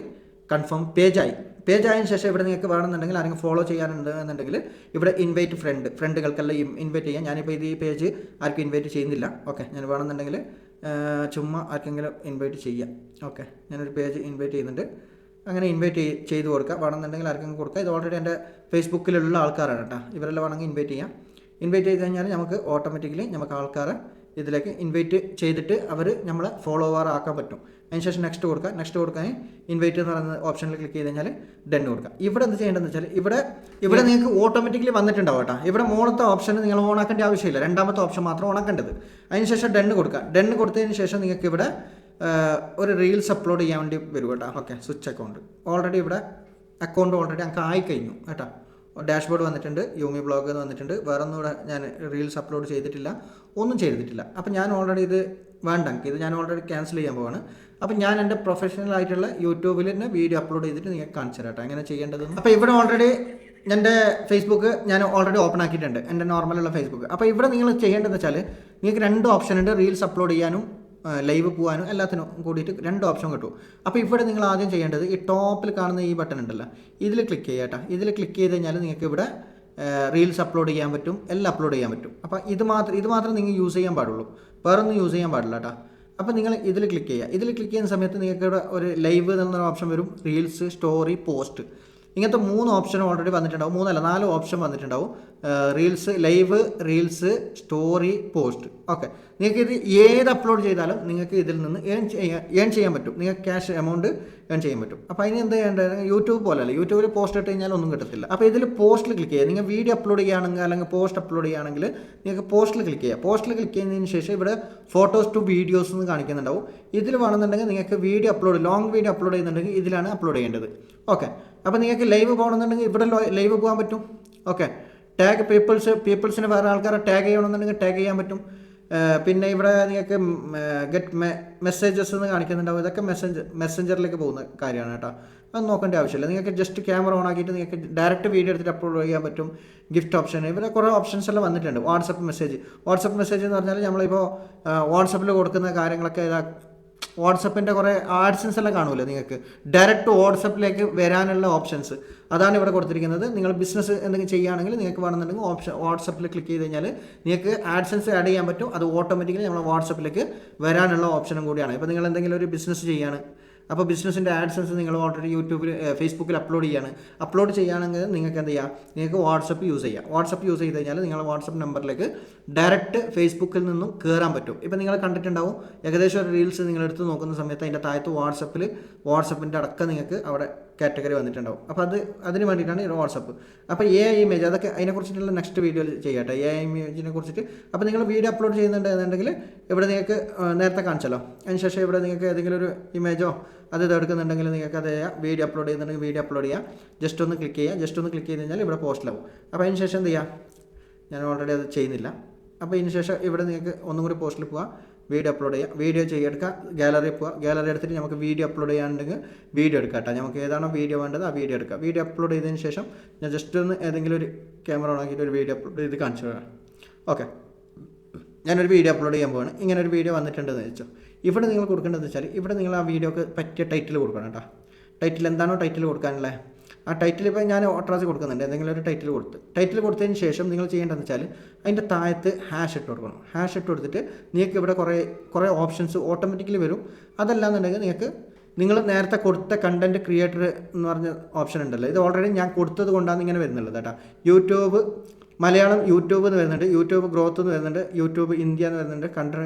Speaker 1: കൺഫേം പേജായി പേജ് ആയതിനു ശേഷം ഇവിടെ നിങ്ങൾക്ക് വേണമെന്നുണ്ടെങ്കിൽ ആരെങ്കിലും ഫോളോ ചെയ്യാനുണ്ട് എന്നുണ്ടെങ്കിൽ ഇവിടെ ഇൻവൈറ്റ് ഫ്രണ്ട് ഫ്രണ്ടുകൾക്കെല്ലാം ഇൻവൈറ്റ് ചെയ്യാം. ഞാനിപ്പോൾ ഇത് ഈ പേജ് ആർക്കും ഇൻവൈറ്റ് ചെയ്യുന്നില്ല. ഓക്കെ ഞാൻ വേണമെന്നുണ്ടെങ്കിൽ ചുമ്മാ ആർക്കെങ്കിലും ഇൻവൈറ്റ് ചെയ്യാം. ഓക്കെ ഞാനൊരു പേജ് ഇൻവൈറ്റ് ചെയ്യുന്നുണ്ട്. അങ്ങനെ ഇൻവൈറ്റ് ചെയ്ത് കൊടുക്കുക. വേണമെന്നുണ്ടെങ്കിൽ ആർക്കെങ്കിലും കൊടുക്കുക. ഇത് ഓൾറെഡി എന്റെ ഫേസ്ബുക്കിലുള്ള ആൾക്കാരാണ് കേട്ടോ. ഇവരെല്ലാം വേണമെങ്കിൽ ഇൻവൈറ്റ് ചെയ്യാം. ഇൻവൈറ്റ് ചെയ്ത് കഴിഞ്ഞാൽ നമുക്ക് ഓട്ടോമാറ്റിക്കലി നമുക്ക് ആൾക്കാരെ ഇതിലേക്ക് ഇൻവൈറ്റ് ചെയ്തിട്ട് അവർ നമ്മളെ ഫോളോവർ ആക്കാൻ പറ്റും. അതിനുശേഷം നെക്സ്റ്റ് കൊടുക്കുക. നെക്സ്റ്റ് കൊടുക്കാൻ ഇൻവൈറ്റ് എന്ന് പറയുന്ന ഓപ്ഷനിൽ ക്ലിക്ക് ചെയ്ത് കഴിഞ്ഞാൽ ഡൺ കൊടുക്കുക. ഇവിടെ എന്ത് ചെയ്യേണ്ടതെന്ന് വെച്ചാൽ ഇവിടെ ഇവിടെ നിങ്ങൾക്ക് ഓട്ടോമാറ്റിക്കലി വന്നിട്ടുണ്ടാവും കേട്ടോ. ഇവിടെ മുകളത്തെ ഓപ്ഷൻ നിങ്ങൾ ഓൺ ആക്കേണ്ട ആവശ്യമില്ല. രണ്ടാമത്തെ ഓപ്ഷൻ മാത്രം ഓൺ ആക്കേണ്ടത്. അതിനുശേഷം ഡെൻ കൊടുക്കുക. ഡെൻ കൊടുത്തതിന് ശേഷം നിങ്ങൾക്ക് ഇവിടെ ഒരു റീൽസ് അപ്ലോഡ് ചെയ്യാൻ വേണ്ടി വരും കേട്ടോ. ഓക്കെ സ്വിച്ച് അക്കൗണ്ട് ഓൾറെഡി ഇവിടെ അക്കൗണ്ട് ഓൾറെഡി ഞങ്ങൾക്ക് ആയി കഴിഞ്ഞു കേട്ടോ. ഡാഷ്ബോർഡ് വന്നിട്ടുണ്ട് യൂമി ബ്ലോഗ് എന്ന് വന്നിട്ടുണ്ട്. വേറെ ഒന്നും ഇവിടെ ഞാൻ റീൽസ് അപ്ലോഡ് ചെയ്തിട്ടില്ല. ഒന്നും ചെയ്തിട്ടില്ല. അപ്പം ഞാൻ ഓൾറെഡി ഇത് വേണ്ട. ഇത് ഞാൻ ഓൾറെഡി ക്യാൻസൽ ചെയ്യാൻ പോവാണ്. അപ്പം ഞാൻ എന്റെ പ്രൊഫഷണൽ ആയിട്ടുള്ള യൂട്യൂബിൽ തന്നെ വീഡിയോ അപ്ലോഡ് ചെയ്തിട്ട് നിങ്ങൾക്ക് കാണിച്ചു തരാം എങ്ങനെ ചെയ്യേണ്ടതെന്ന് അപ്പോൾ ഇവിടെ ഓൾറെഡി എന്റെ ഫേസ്ബുക്ക് ഞാൻ ഓൾറെഡി ഓപ്പൺ ആക്കിയിട്ടുണ്ട്. എന്റെ നോർമലുള്ള ഫേസ്ബുക്ക് അപ്പോൾ ഇവിടെ നിങ്ങൾ ചെയ്യേണ്ടതെന്ന് വെച്ചാൽ നിങ്ങൾക്ക് രണ്ട് ഓപ്ഷൻ ഉണ്ട്. റീൽസ് അപ്ലോഡ് ചെയ്യാനും ലൈവ് പോകാനും എല്ലാത്തിനും കൂടിയിട്ട് രണ്ട് ഓപ്ഷൻ കിട്ടും. അപ്പോൾ ഇവിടെ നിങ്ങൾ ആദ്യം ചെയ്യേണ്ടത് ഈ ടോപ്പിൽ കാണുന്ന ഈ ബട്ടൺ ഉണ്ടല്ലോ. ഇതിൽ ക്ലിക്ക് ചെയ്യാട്ടോ. ഇതിൽ ക്ലിക്ക് ചെയ്ത് കഴിഞ്ഞാൽ നിങ്ങൾക്ക് ഇവിടെ റീൽസ് അപ്ലോഡ് ചെയ്യാൻ പറ്റും എല്ലാം അപ്ലോഡ് ചെയ്യാൻ പറ്റും. അപ്പോൾ ഇത് മാത്രം ഇത് മാത്രം നിങ്ങൾ യൂസ് ചെയ്യാൻ പാടുള്ളൂ. വേറെ ഒന്നും യൂസ് ചെയ്യാൻ പാടില്ല കേട്ടോ അപ്പോൾ നിങ്ങൾ ഇതിൽ ക്ലിക്ക് ചെയ്യുക. ഇതിൽ ക്ലിക്ക് ചെയ്യുന്ന സമയത്ത് നിങ്ങൾക്ക് ഇവിടെ ഒരു ലൈവ് എന്നൊരു ഓപ്ഷൻ വരും. റീൽസ് സ്റ്റോറി പോസ്റ്റ് ഇങ്ങനത്തെ മൂന്ന് ഓപ്ഷൻ ഓൾറെഡി വന്നിട്ടുണ്ടാവും. മൂന്നല്ല നാല് ഓപ്ഷൻ വന്നിട്ടുണ്ടാവും. Reels live reels story post okay നിങ്ങൾക്ക് ഇത് ഏത് അപ്ലോഡ് ചെയ്താലും നിങ്ങൾക്ക് ഇതിൽ നിന്ന് ഏൺ ചെയ്യാൻ ഏൺ ചെയ്യാൻ പറ്റും. നിങ്ങൾക്ക് ക്യാഷ് എമൗണ്ട് ഏൺ ചെയ്യാൻ പറ്റും. അപ്പോൾ അതിന് എന്ത് ചെയ്യേണ്ടത്? യൂട്യൂബ് പോലെയല്ല. യൂട്യൂബിൽ പോസ്റ്റ് ഇട്ട് കഴിഞ്ഞാൽ ഒന്നും കിട്ടത്തില്ല. അപ്പോൾ ഇതിൽ പോസ്റ്റിൽ ക്ലിക്ക് ചെയ്യുക. നിങ്ങൾ വീഡിയോ അപ്ലോഡ് ചെയ്യുകയാണെങ്കിൽ അല്ലെങ്കിൽ പോസ്റ്റ് അപ്ലോഡ് ചെയ്യുകയാണെങ്കിൽ നിങ്ങൾക്ക് പോസ്റ്റിൽ ക്ലിക്ക് ചെയ്യുക പോസ്റ്റിൽ ക്ലിക്ക് ചെയ്യുന്നതിന് ശേഷം ഇവിടെ ഫോട്ടോസ് ടു വീഡിയോസ് എന്ന് കാണിക്കുന്നുണ്ടാവും. ഇതിൽ വേണമെന്നുണ്ടെങ്കിൽ നിങ്ങൾക്ക് video upload long video upload ചെയ്യുന്നുണ്ടെങ്കിൽ ഇതിലാണ് അപ്ലോഡ് ചെയ്യേണ്ടത്. ഓക്കെ അപ്പോൾ നിങ്ങൾക്ക് ലൈവ് പോകണമെന്നുണ്ടെങ്കിൽ ഇവിടെ ലൈവ് പോകാൻ പറ്റും. ഓക്കെ ടാഗ് പീപ്പിൾസ് പീപ്പിൾസിന് വേറെ ആൾക്കാരെ ടാഗ് ചെയ്യണമെന്നുണ്ടെങ്കിൽ ടാഗ് ചെയ്യാൻ പറ്റും. പിന്നെ ഇവിടെ നിങ്ങൾക്ക് ഗെറ്റ് മെസ്സേജസ് എന്ന് കാണിക്കുന്നുണ്ടാവും. ഇതൊക്കെ മെസ്സഞ്ചർ മെസ്സഞ്ചറിലേക്ക് പോകുന്ന കാര്യമാണ് കേട്ടോ. അത് നോക്കേണ്ട ആവശ്യമില്ല. നിങ്ങൾക്ക് ജസ്റ്റ് ക്യാമറ ഓൺ ആക്കിയിട്ട് നിങ്ങൾക്ക് ഡയറക്റ്റ് വീഡിയോ എടുത്തിട്ട് അപ്ലോഡ് ചെയ്യാൻ പറ്റും. ഗിഫ്റ്റ് ഓപ്ഷൻ ഇവിടെ കുറേ ഓപ്ഷൻസ് എല്ലാം വന്നിട്ടുണ്ട്. വാട്സപ്പ് മെസ്സേജ് വാട്സപ്പ് മെസ്സേജ് എന്ന് പറഞ്ഞാൽ നമ്മളിപ്പോൾ വാട്സപ്പിൽ കൊടുക്കുന്ന കാര്യങ്ങളൊക്കെ ഇതാ വാട്സപ്പിന്റെ കുറേ ആഡ്സൻസ് എല്ലാം കാണുമല്ലോ നിങ്ങൾക്ക്. ഡയറക്റ്റ് വാട്സപ്പിലേക്ക് വരാനുള്ള ഓപ്ഷൻസ് അതാണ് ഇവിടെ കൊടുത്തിരിക്കുന്നത്. നിങ്ങൾ ബിസിനസ് എന്തെങ്കിലും ചെയ്യുകയാണെങ്കിൽ നിങ്ങൾക്ക് വേണമെന്നുണ്ടെങ്കിൽ ഓപ്ഷൻ വാട്സപ്പിൽ ക്ലിക്ക് ചെയ്ത് കഴിഞ്ഞാൽ നിങ്ങൾക്ക് ആഡ്സൻസ് ആഡ് ചെയ്യാൻ പറ്റും. അത് ഓട്ടോമാറ്റിക്കലി നമ്മൾ വാട്സപ്പിലേക്ക് വരാനുള്ള ഓപ്ഷനും കൂടിയാണ്. ഇപ്പോൾ നിങ്ങൾ എന്തെങ്കിലും ഒരു ബിസിനസ് ചെയ്യാണ് അപ്പോൾ ബിസിനസ്സിന്റെ ആഡ്സൻസ് നിങ്ങൾ ഓൾറെഡി യൂട്യൂബിൽ ഫേസ്ബുക്കിൽ അപ്ലോഡ് ചെയ്യാണ്. അപ്ലോഡ് ചെയ്യുകയാണെങ്കിൽ നിങ്ങൾക്ക് എന്ത് ചെയ്യാം? നിങ്ങൾക്ക് വാട്സപ്പ് യൂസ് ചെയ്യാം. വാട്സപ്പ് യൂസ് ചെയ്ത് കഴിഞ്ഞാൽ നിങ്ങൾ വാട്സപ്പ് നമ്പറിലേക്ക് ഡയറക്റ്റ് ഫേസ്ബുക്കിൽ നിന്നും കയറാൻ പറ്റും. ഇപ്പോൾ നിങ്ങൾ കണ്ടിട്ടുണ്ടാവും ഏകദേശം ഒരു റീൽസ് നിങ്ങൾ എടുത്ത് നോക്കുന്ന സമയത്ത് അതിന്റെ താഴത്ത് വാട്സപ്പിൽ വാട്സപ്പിന്റെ അടക്കം നിങ്ങൾക്ക് അവിടെ കാറ്റഗറി വന്നിട്ടുണ്ടാവും. അപ്പോൾ അത് അതിന് വേണ്ടിയിട്ടാണ് വാട്സപ്പ് അപ്പോൾ എ ഐ ഇമേജ് അതൊക്കെ അതിനെക്കുറിച്ചിട്ടുള്ള നെക്സ്റ്റ് വീഡിയോയിൽ ചെയ്യട്ടെ. എ ഐ ഇമേജിനെ കുറിച്ചിട്ട്. അപ്പോൾ നിങ്ങൾ വീഡിയോ അപ്ലോഡ് ചെയ്യുന്നുണ്ട് എന്നുണ്ടെങ്കിൽ ഇവിടെ നിങ്ങൾക്ക് നേരത്തെ കാണിച്ചല്ലോ. അതിനുശേഷം ഇവിടെ നിങ്ങൾക്ക് ഏതെങ്കിലും ഒരു ഇമേജോ അത് ഇതെടുക്കുന്നുണ്ടെങ്കിൽ നിങ്ങൾക്ക് അത് വീഡിയോ അപ്ലോഡ് ചെയ്യുന്നുണ്ടെങ്കിൽ വീഡിയോ അപ്ലോഡ് ചെയ്യാം. ജസ്റ്റ് ഒന്ന് ക്ലിക്ക് ചെയ്യുക. ജസ്റ്റ് ഒന്ന് ക്ലിക്ക് ചെയ്ത് കഴിഞ്ഞാൽ ഇവിടെ പോസ്റ്റിലാവും അപ്പോൾ അതിന് ശേഷം എന്ത് ചെയ്യാം? ഞാൻ ഓൾറെഡി അത് ചെയ്യുന്നില്ല. അപ്പോൾ ഇതിന് ശേഷം ഇവിടെ നിങ്ങൾക്ക് ഒന്നും കൂടി പോസ്റ്റിൽ പോവാം. വീഡിയോ അപ്ലോഡ് ചെയ്യാം. വീഡിയോ ചെയ്യെടുക്കുക ഗാലറി പോവുക ഗാലറി എടുത്തിട്ട് നമുക്ക് വീഡിയോ അപ്ലോഡ് ചെയ്യാനുണ്ടെങ്കിൽ വീഡിയോ എടുക്കാം കേട്ടോ. നമുക്ക് ഏതാണോ വീഡിയോ വേണ്ടത് ആ വീഡിയോ എടുക്കുക വീഡിയോ അപ്ലോഡ് ചെയ്തതിന് ശേഷം ഞാൻ ജസ്റ്റ് ഒന്ന് ഏതെങ്കിലും ഒരു ക്യാമറ ഓണാക്കിയിട്ട് ഒരു വീഡിയോ അപ്ലോഡ് ചെയ്ത് കാണിച്ചു തരാം. ഓക്കെ ഞാനൊരു വീഡിയോ അപ്ലോഡ് ചെയ്യാൻ പോവാണ്. ഇങ്ങനെ ഒരു വീഡിയോ വന്നിട്ടുണ്ടെന്ന് വെച്ചോ. ഇവിടെ നിങ്ങൾ കൊടുക്കേണ്ടതെന്ന് വെച്ചാൽ ഇവിടെ നിങ്ങൾ ആ വീഡിയോക്ക് പറ്റിയ ടൈറ്റിൽ കൊടുക്കണം കേട്ടോ. ടൈറ്റിൽ എന്താണോ ടൈറ്റിൽ കൊടുക്കാനുള്ളത് ആ ടൈറ്റിൽ ഇപ്പോൾ ഞാൻ ഓട്ടറാസ് കൊടുക്കുന്നുണ്ട്. എന്തെങ്കിലും ഒരു ടൈറ്റിൽ കൊടുത്ത്. ടൈറ്റിൽ കൊടുത്തതിന് ശേഷം നിങ്ങൾ ചെയ്യേണ്ടതെന്ന് വെച്ചാൽ അതിന്റെ താഴത്ത് ഹാഷ് ഇട്ട് കൊടുക്കണം. ഹാഷ് ഇട്ട് കൊടുത്തിട്ട് നിങ്ങൾക്ക് ഇവിടെ കുറേ കുറേ ഓപ്ഷൻസ് ഓട്ടോമാറ്റിക്കലി വരും. അതല്ലാന്നുണ്ടെങ്കിൽ നിങ്ങൾക്ക് നിങ്ങൾ നേരത്തെ കൊടുത്ത കണ്ടന്റ് ക്രിയേറ്റർ എന്ന് പറഞ്ഞ ഓപ്ഷൻ ഉണ്ടല്ലോ. ഇത് ഓൾറെഡി ഞാൻ കൊടുത്തത് കൊണ്ടാണ് ഇങ്ങനെ വരുന്നുള്ളത് കേട്ടോ. യൂട്യൂബ് മലയാളം യൂട്യൂബ് എന്ന് വരുന്നുണ്ട്. യൂട്യൂബ് ഗ്രോത്ത് എന്ന് വരുന്നുണ്ട്. യൂട്യൂബ് ഇന്ത്യ എന്ന് വരുന്നുണ്ട്. കൺട്രി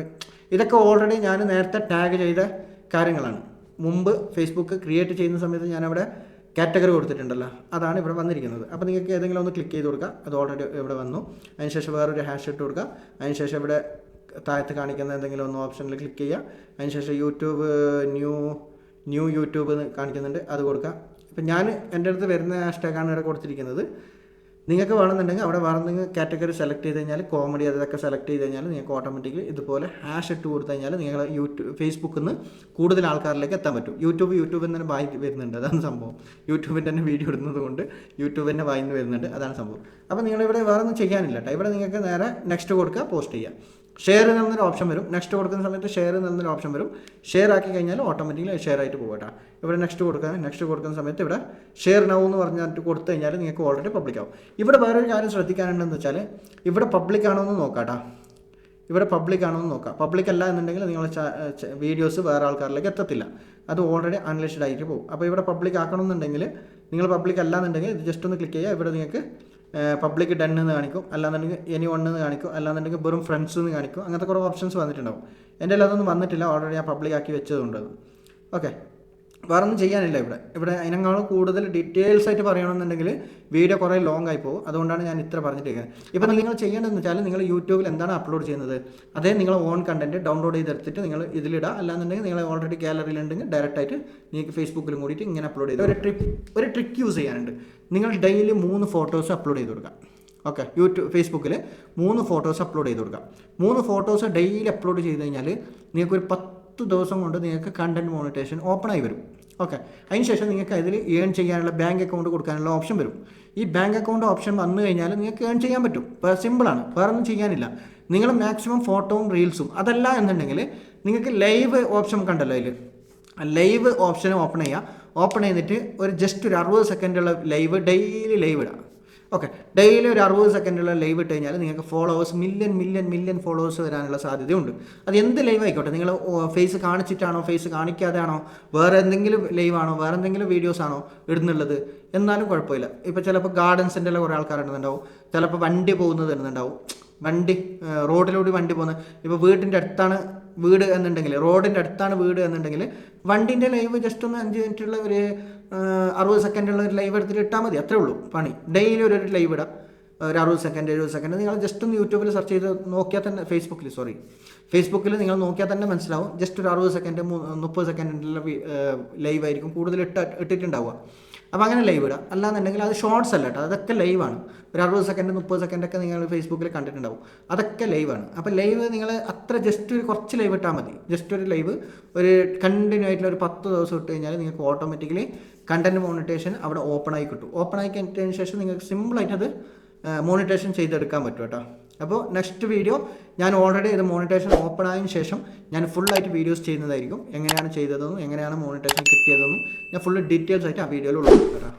Speaker 1: ഇതൊക്കെ ഓൾറെഡി ഞാൻ നേരത്തെ ടാഗ് ചെയ്ത കാര്യങ്ങളാണ്. മുമ്പ് ഫേസ്ബുക്ക് ക്രിയേറ്റ് ചെയ്യുന്ന സമയത്ത് ഞാനവിടെ കാറ്റഗറി കൊടുത്തിട്ടുണ്ടല്ലോ. അതാണ് ഇവിടെ വന്നിരിക്കുന്നത്. അപ്പോൾ നിങ്ങൾക്ക് ഏതെങ്കിലും ഒന്ന് ക്ലിക്ക് ചെയ്ത് കൊടുക്കുക. അത് ഓൾറെഡി ഇവിടെ വന്നു. അതിനുശേഷം വേറൊരു ഹാഷ് ഇട്ട് കൊടുക്കുക. അതിനുശേഷം ഇവിടെ താഴത്ത് കാണിക്കുന്ന എന്തെങ്കിലും ഒന്ന് ഓപ്ഷനിൽ ക്ലിക്ക് ചെയ്യുക. അതിനുശേഷം യൂട്യൂബ് ന്യൂ ന്യൂ യൂട്യൂബ് കാണിക്കുന്നുണ്ട്. അത് കൊടുക്കുക. ഇപ്പം ഞാൻ എന്റെ അടുത്ത് വരുന്ന ഹാഷ്ടാഗാണ് ഇവിടെ കൊടുത്തിരിക്കുന്നത്. നിങ്ങൾക്ക് വേണമെന്നുണ്ടെങ്കിൽ അവിടെ വേറെ എന്തെങ്കിലും കാറ്റഗറി സെലക്ട് ചെയ്ത് കഴിഞ്ഞാൽ കോമഡി അതൊക്കെ സെലക്ട് ചെയ്ത് കഴിഞ്ഞാൽ നിങ്ങൾക്ക് ഓട്ടോമാറ്റിക്കലി ഇതുപോലെ ഹാഷ് ഇട്ട് കൊടുത്തു കഴിഞ്ഞാൽ നിങ്ങൾ യൂട്യൂബ് ഫേസ്ബുക്കിൽ നിന്ന് കൂടുതൽ ആൾക്കാരിലേക്ക് എത്താൻ പറ്റും. യൂട്യൂബ് യൂട്യൂബിൽ തന്നെ വായി വരുന്നുണ്ട്. അതാണ് സംഭവം. യൂട്യൂബിൽ തന്നെ വീഡിയോ ഇടുന്നത് കൊണ്ട് യൂട്യൂബിൽ തന്നെ വായിന്ന് വരുന്നുണ്ട്. അതാണ് സംഭവം. അപ്പോൾ നിങ്ങളിവിടെ വേറെ ഒന്നും ചെയ്യാനില്ല കേട്ടോ. ഇവിടെ നിങ്ങൾക്ക് നേരെ നെക്സ്റ്റ് കൊടുക്കുക പോസ്റ്റ് ചെയ്യുക. ഷെയർ എന്നൊരു ഓപ്ഷൻ വരും. നെക്സ്റ്റ് കൊടുക്കുന്ന സമയത്ത് ഷെയർ എന്നൊരു ഓപ്ഷൻ വരും. ഷെയർ ആക്കി കഴിഞ്ഞാൽ ഓട്ടോമാറ്റിക്കലി ഷെയർ ആയിട്ട് പോകട്ടെ. ഇവിടെ നെക്സ്റ്റ് കൊടുക്കുക നെക്സ്റ്റ് കൊടുക്കുന്ന സമയത്ത് ഇവിടെ ഷെയർ നൗ എന്ന് പറഞ്ഞിട്ട് കൊടുത്തു കഴിഞ്ഞാൽ നിങ്ങൾക്ക് ഓൾറെഡി പബ്ലിക് ആവും. ഇവിടെ വേറൊരു കാര്യം ശ്രദ്ധിക്കാനുണ്ടെന്ന് വെച്ചാൽ ഇവിടെ പബ്ലിക് ആണോ എന്ന് നോക്കാട്ടാ. ഇവിടെ പബ്ലിക് ആണോ എന്ന് നോക്കാം. പബ്ലിക് അല്ല എന്നുണ്ടെങ്കിൽ നിങ്ങൾ വീഡിയോസ് വേറെ ആൾക്കാരിലേക്ക് എത്തത്തില്ല. അത് ഓൾറെഡി അൺലിസ്റ്റഡ് ആയിട്ട് പോകും. അപ്പോൾ ഇവിടെ പബ്ലിക് ആക്കണമെന്നുണ്ടെങ്കിൽ നിങ്ങൾ പബ്ലിക് അല്ല എന്നുണ്ടെങ്കിൽ ഇത് ജസ്റ്റ് ഒന്ന് ക്ലിക്ക് ചെയ്യുക. ഇവിടെ നിങ്ങൾക്ക് പബ്ലിക് ഡൺ എന്ന് കാണിക്കും. അല്ലാന്നുണ്ടെങ്കിൽ എനി വൺ എന്ന് കാണിക്കും. അല്ലാന്നുണ്ടെങ്കിൽ വെറും ഫ്രണ്ട്സ് എന്ന് കാണിക്കും. അങ്ങനത്തെ കുറേ ഓപ്ഷൻസ് വന്നിട്ടുണ്ടാവും. എന്റെ അതൊന്നും വന്നിട്ടില്ല. ഓൾറെഡി ഞാൻ പബ്ലിക് ആക്കി വെച്ചതുകൊണ്ട് ഓക്കെ വേറെ ഒന്നും ചെയ്യാനില്ല ഇവിടെ. ഇവിടെ അതിനേക്കാളും കൂടുതൽ ഡീറ്റെയിൽസ് ആയിട്ട് പറയണമെന്നുണ്ടെങ്കിൽ വീഡിയോ കുറേ ലോങ് ആയി പോകും. അതുകൊണ്ടാണ് ഞാൻ ഇത്ര പറഞ്ഞിട്ടിരിക്കുന്നത് ഇപ്പോൾ നിങ്ങൾ ചെയ്യേണ്ടതെന്ന് വെച്ചാൽ നിങ്ങൾ യൂട്യൂബിൽ എന്താണ് അപ്ലോഡ് ചെയ്യുന്നത്? അതേ നിങ്ങൾ ഓൺ കണ്ടന്റ് ഡൗൺലോഡ് ചെയ്തെടുത്തിട്ട് നിങ്ങൾ ഇതിലിടുക അല്ലാന്നുണ്ടെങ്കിൽ നിങ്ങൾ ഓൾറെഡി ഗാലറിയിലുണ്ടെങ്കിൽ ഡയറക്റ്റ് ആയിട്ട് നിങ്ങൾക്ക് ഫേസ്ബുക്കിലും കൂടിയിട്ട് ഇങ്ങനെ അപ്ലോഡ് ചെയ്ത് ഒരു ട്രിപ്പ് ഒരു ട്രിക്ക് യൂസ് ചെയ്യാനുണ്ട്. നിങ്ങൾ ഡെയിലി മൂന്ന് ഫോട്ടോസ് അപ്ലോഡ് ചെയ്ത് കൊടുക്കുക ഓക്കെ യൂട്യൂബ് ഫേസ്ബുക്കിൽ മൂന്ന് ഫോട്ടോസ് അപ്ലോഡ് ചെയ്ത് കൊടുക്കുക മൂന്ന് ഫോട്ടോസ് ഡെയിലി അപ്ലോഡ് ചെയ്ത് കഴിഞ്ഞാൽ നിങ്ങൾക്ക് ഒരു പത്ത് ദിവസം കൊണ്ട് നിങ്ങൾക്ക് കണ്ടന്റ് മോണിറ്റേഷൻ ഓപ്പൺ ആയി വരും. ഓക്കെ അതിനുശേഷം നിങ്ങൾക്ക് അതിൽ ഏൺ ചെയ്യാനുള്ള ബാങ്ക് അക്കൗണ്ട് കൊടുക്കാനുള്ള ഓപ്ഷൻ വരും. ഈ ബാങ്ക് അക്കൗണ്ട് ഓപ്ഷൻ വന്നു കഴിഞ്ഞാൽ നിങ്ങൾക്ക് ഏൺ ചെയ്യാൻ പറ്റും. സിമ്പിളാണ് വേറെ ഒന്നും ചെയ്യാനില്ല. നിങ്ങൾ മാക്സിമം ഫോട്ടോയും റീൽസും അതല്ല എന്നുണ്ടെങ്കിൽ നിങ്ങൾക്ക് ലൈവ് ഓപ്ഷൻ കണ്ടല്ലോ അതിൽ ലൈവ് ഓപ്ഷൻ ഓപ്പൺ ചെയ്യുക. ഓപ്പൺ ചെയ്തിട്ട് ഒരു ജസ്റ്റ് ഒരു അറുപത് സെക്കൻഡുള്ള ലൈവ് ഡെയിലി ലൈവ് ഇടാം ഓക്കെ ഡെയിലി ഒരു അറുപത് സെക്കൻഡുള്ള ലൈവ് ഇട്ട് കഴിഞ്ഞാൽ നിങ്ങൾക്ക് followers million million million followers വരാനുള്ള സാധ്യതയുണ്ട്. അത് എന്ത് ലൈവ് ആയിക്കോട്ടെ? നിങ്ങൾ ഫേസ് കാണിച്ചിട്ടാണോ? ഫേസ് കാണിക്കാതെയാണോ? വേറെ എന്തെങ്കിലും ലൈവ് ആണോ? വേറെ എന്തെങ്കിലും വീഡിയോസ് ആണോ ഇടുന്നുള്ളത്? എന്നാലും കുഴപ്പമില്ല. ഇപ്പോൾ ചിലപ്പോൾ ഗാർഡൻസിന്റെ കുറേ ആൾക്കാർ ഇടുന്നുണ്ടാവും. ചിലപ്പോൾ വണ്ടി പോകുന്നത് ഇടുന്നുണ്ടാവും. വണ്ടി റോഡിലൂടെ വണ്ടി പോകുന്നത് ഇപ്പോൾ വീടിന്റെ അടുത്താണ് വീട് എന്നുണ്ടെങ്കിൽ റോഡിന്റെ അടുത്താണ് വീട് എന്നുണ്ടെങ്കിൽ വണ്ടിന്റെ ലൈവ് ജസ്റ്റ് ഒന്ന് അഞ്ച് മിനിറ്റുള്ള ഒരു അറുപത് സെക്കൻഡുള്ള ഒരു ലൈവ് എടുത്തിട്ട് ഇട്ടാൽ മതി. അത്രേ ഉള്ളൂ പണി. ഡെയിലി ഒരു ലൈവ് ഇടാം. ഒരു അറുപത് സെക്കൻഡ് എഴുപത് സെക്കൻഡ് നിങ്ങൾ ജസ്റ്റ് ഒന്ന് യൂട്യൂബിൽ സെർച്ച് ചെയ്ത് നോക്കിയാൽ തന്നെ ഫേസ്ബുക്കിൽ സോറി ഫേസ്ബുക്കിൽ നിങ്ങൾ നോക്കിയാൽ തന്നെ മനസ്സിലാവും. ജസ്റ്റ് ഒരു അറുപത് സെക്കൻഡ് മുപ്പത് സെക്കൻഡിലുള്ള ലൈവ് ആയിരിക്കും കൂടുതൽ ഇട്ട് ഇട്ടിട്ടുണ്ടാവുക. അപ്പോൾ അങ്ങനെ ലൈവ് ഇടാം അല്ലാന്നുണ്ടെങ്കിൽ അത് ഷോർട്സ് അല്ല കേട്ടോ. അതൊക്കെ ലൈവാണ് ഒരു അറുപത് സെക്കൻഡ് മുപ്പത് സെക്കൻഡൊക്കെ നിങ്ങൾ ഫേസ്ബുക്കിൽ കണ്ടിട്ടുണ്ടാവും. അതൊക്കെ ലൈവാണ് അപ്പോൾ ലൈവ് നിങ്ങൾ അത്ര ജസ്റ്റ് ഒരു കുറച്ച് ലൈവ് ഇട്ടാൽ മതി. ജസ്റ്റ് ഒരു ലൈവ് ഒരു കണ്ടിന്യൂ ആയിട്ടുള്ള ഒരു പത്ത് ദിവസം ഇട്ട് കഴിഞ്ഞാൽ നിങ്ങൾക്ക് ഓട്ടോമാറ്റിക്കലി കണ്ടന്റ് മോണിറ്റേഷൻ അവിടെ ഓപ്പൺ ആയി കിട്ടും. ഓപ്പൺ ആയി കഴിഞ്ഞതിന് ശേഷം നിങ്ങൾക്ക് സിമ്പിളായിട്ട് അത് മോണിറ്റേഷൻ ചെയ്തെടുക്കാൻ പറ്റും കേട്ടോ. അപ്പോൾ നെക്സ്റ്റ് വീഡിയോ ഞാൻ ഓൾറെഡി ഇത് മോണിറ്റേഷൻ ഓപ്പൺ ആയതിനു ശേഷം ഞാൻ ഫുള്ളായിട്ട് വീഡിയോസ് ചെയ്യുന്നതായിരിക്കും. എങ്ങനെയാണ് ചെയ്തതെന്നും എങ്ങനെയാണ് മോണിറ്റേഷൻ കിട്ടിയതെന്നും ഞാൻ ഫുള്ള് ഡീറ്റെയിൽസ് ആയിട്ട് ആ വീഡിയോയിൽ ഉൾപ്പെടുത്താം